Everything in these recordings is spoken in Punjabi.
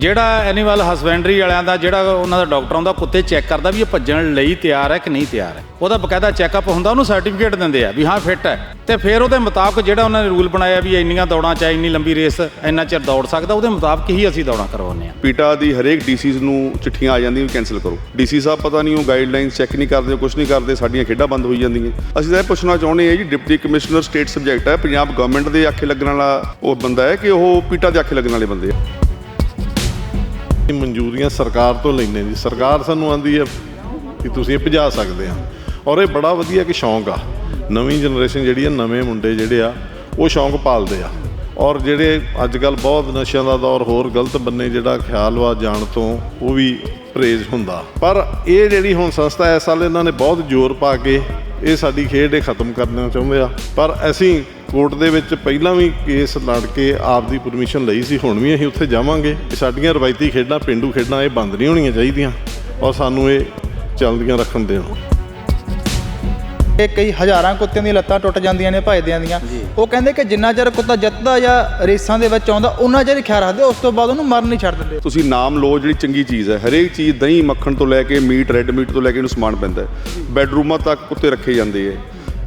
ਜਿਹੜਾ ਐਨੀਮਲ ਹਸਬੈਂਡਰੀ ਵਾਲਿਆਂ ਦਾ ਜਿਹੜਾ ਉਹਨਾਂ ਦਾ ਡਾਕਟਰ ਆਉਂਦਾ ਕੁੱਤੇ ਚੈੱਕ ਕਰਦਾ ਵੀ ਇਹ ਭੱਜਣ ਲਈ ਤਿਆਰ ਹੈ ਕਿ ਨਹੀਂ ਤਿਆਰ ਹੈ। ਉਹਦਾ ਬਕਾਇਦਾ ਚੈੱਕਅਪ ਹੁੰਦਾ, ਉਹਨੂੰ ਸਰਟੀਫਿਕੇਟ ਦਿੰਦੇ ਆ ਵੀ ਹਾਂ ਫਿੱਟ ਹੈ। ਤੇ ਫਿਰ ਉਹਦੇ ਮੁਤਾਬਕ ਜਿਹੜਾ ਉਹਨਾਂ ਨੇ ਰੂਲ ਬਣਾਇਆ ਵੀ ਇੰਨੀਆਂ ਦੌੜਾਂ ਚਾਹੇ ਇੰਨੀ ਲੰਬੀ ਰੇਸ, ਇੰਨਾ ਚਿਰ ਦੌੜ ਸਕਦਾ, ਉਹਦੇ ਮੁਤਾਬਕ ਹੀ ਅਸੀਂ ਦੌੜਾਂ ਕਰਵਾਉਂਦੇ ਆ ਪੀਟਾ ਦੀ ਹਰੇਕ ਡੀਸੀਜ਼ ਨੂੰ ਚਿੱਠੀਆਂ ਆ ਜਾਂਦੀਆਂ ਵੀ ਕੈਨਸਲ ਕਰੋ। ਡੀਸੀ ਸਾਹਿਬ ਪਤਾ ਨਹੀਂ, ਉਹ ਗਾਈਡਲਾਈਨਸ ਚੈੱਕ ਨਹੀਂ ਕਰਦੇ ਕੁਝ ਨਹੀਂ ਕਰਦੇ, ਸਾਡੀਆਂ ਖੇਡਾਂ ਬੰਦ ਹੋਈ ਜਾਂਦੀਆਂ। ਅਸੀਂ ਤਾਂ ਇਹ ਪੁੱਛਣਾ ਚਾਹੁੰਦੇ ਹਾਂ ਜੀ ਡਿਪਟੀ ਕਮਿਸ਼ਨਰ ਸਟੇਟ ਸਬਜੈਕਟ ਹੈ, ਪੰਜਾਬ ਗਵਰਨਮੈਂਟ ਦੇ ਆਖੇ ਲੱਗਣ ਵਾਲਾ ਉਹ ਬੰਦਾ ਹੈ ਕਿ ਉਹ ਪੀਟਾ ਦੇ ਆਖੇ ਲੱਗਣ ਵਾਲੇ ਬੰਦੇ ਆ। ਮਨਜ਼ੂਰੀਆਂ ਸਰਕਾਰ ਤੋਂ ਲੈਂਦੇ ਜੀ। ਸਰਕਾਰ ਸਾਨੂੰ ਆਂਦੀ ਹੈ ਕਿ ਤੁਸੀਂ ਇਹ ਭਜਾ ਸਕਦੇ ਆ ਔਰ ਇਹ ਬੜਾ ਵਧੀਆ ਕਿ ਸ਼ੌਂਕ ਆ। ਨਵੀਂ ਜਨਰੇਸ਼ਨ ਜਿਹੜੀ ਆ, ਨਵੇਂ ਮੁੰਡੇ ਜਿਹੜੇ ਆ, ਉਹ ਸ਼ੌਂਕ ਪਾਲਦੇ ਆ। ਔਰ ਜਿਹੜੇ ਅੱਜ ਕੱਲ ਬਹੁਤ ਨਸ਼ਿਆਂ ਦਾ ਦੌਰ, ਹੋਰ ਗਲਤ ਬੰਨੇ ਜਿਹੜਾ ਖਿਆਲ ਵਾ ਜਾਣ ਤੋਂ, ਉਹ ਵੀ ਪਰਹੇਜ਼ ਹੁੰਦਾ। ਪਰ ਇਹ ਜਿਹੜੀ ਹੁਣ ਸੰਸਥਾ ਇਸ ਸਾਲ ਇਹਨਾਂ ਨੇ ਬਹੁਤ ਜ਼ੋਰ ਪਾ ਕੇ ਇਹ ਸਾਡੀ ਖੇਡ ਇਹ ਖਤਮ ਕਰਨਾ ਚਾਹੁੰਦੇ ਆ। ਪਰ ਅਸੀਂ ਕੋਰਟ ਦੇ ਵਿੱਚ ਪਹਿਲਾਂ ਵੀ ਕੇਸ ਲੜ ਕੇ ਆਪ ਦੀ ਪਰਮਿਸ਼ਨ ਲਈ ਸੀ ਹੁਣ ਵੀ ਅਸੀਂ ਉੱਥੇ ਜਾਵਾਂਗੇ। ਸਾਡੀਆਂ ਰਵਾਇਤੀ ਖੇਡਾਂ ਪਿੰਡੂ ਖੇਡਾਂ ਇਹ ਬੰਦ ਨਹੀਂ ਹੋਣੀਆਂ ਚਾਹੀਦੀਆਂ। ਔਰ ਸਾਨੂੰ ਇਹ ਚੱਲਦੀਆਂ ਰੱਖਣ ਦੇਣ। ਇਹ ਕਈ ਹਜ਼ਾਰਾਂ ਕੁੱਤਿਆਂ ਦੀਆਂ ਲੱਤਾਂ ਟੁੱਟ ਜਾਂਦੀਆਂ ਨੇ ਭਜਦਿਆਂ ਦੀਆਂ। ਉਹ ਕਹਿੰਦੇ ਕਿ ਜਿੰਨਾ ਚਿਰ ਕੁੱਤਾ ਜਿੱਤਦਾ ਜਾਂ ਰੇਸਾਂ ਦੇ ਵਿੱਚ ਆਉਂਦਾ ਉਹਨਾਂ ਚਿਰ ਖਿਆਲ ਰੱਖਦੇ ਉਸ ਤੋਂ ਬਾਅਦ ਉਹਨੂੰ ਮਰਨ ਨਹੀਂ ਛੱਡ ਦਿੰਦੇ। ਤੁਸੀਂ ਨਾਮ ਲਓ ਜਿਹੜੀ ਚੰਗੀ ਚੀਜ਼ ਹੈ। ਹਰੇਕ ਚੀਜ਼ ਦਹੀਂ ਮੱਖਣ ਤੋਂ ਲੈ ਕੇ ਮੀਟ ਰੈੱਡ ਮੀਟ ਤੋਂ ਲੈ ਕੇ ਇਹਨੂੰ ਸਮਾਨ ਪੈਂਦਾ ਹੈ। ਬੈਡਰੂਮਾਂ ਤੱਕ ਕੁੱਤੇ ਰੱਖੇ ਜਾਂਦੇ ਹੈ।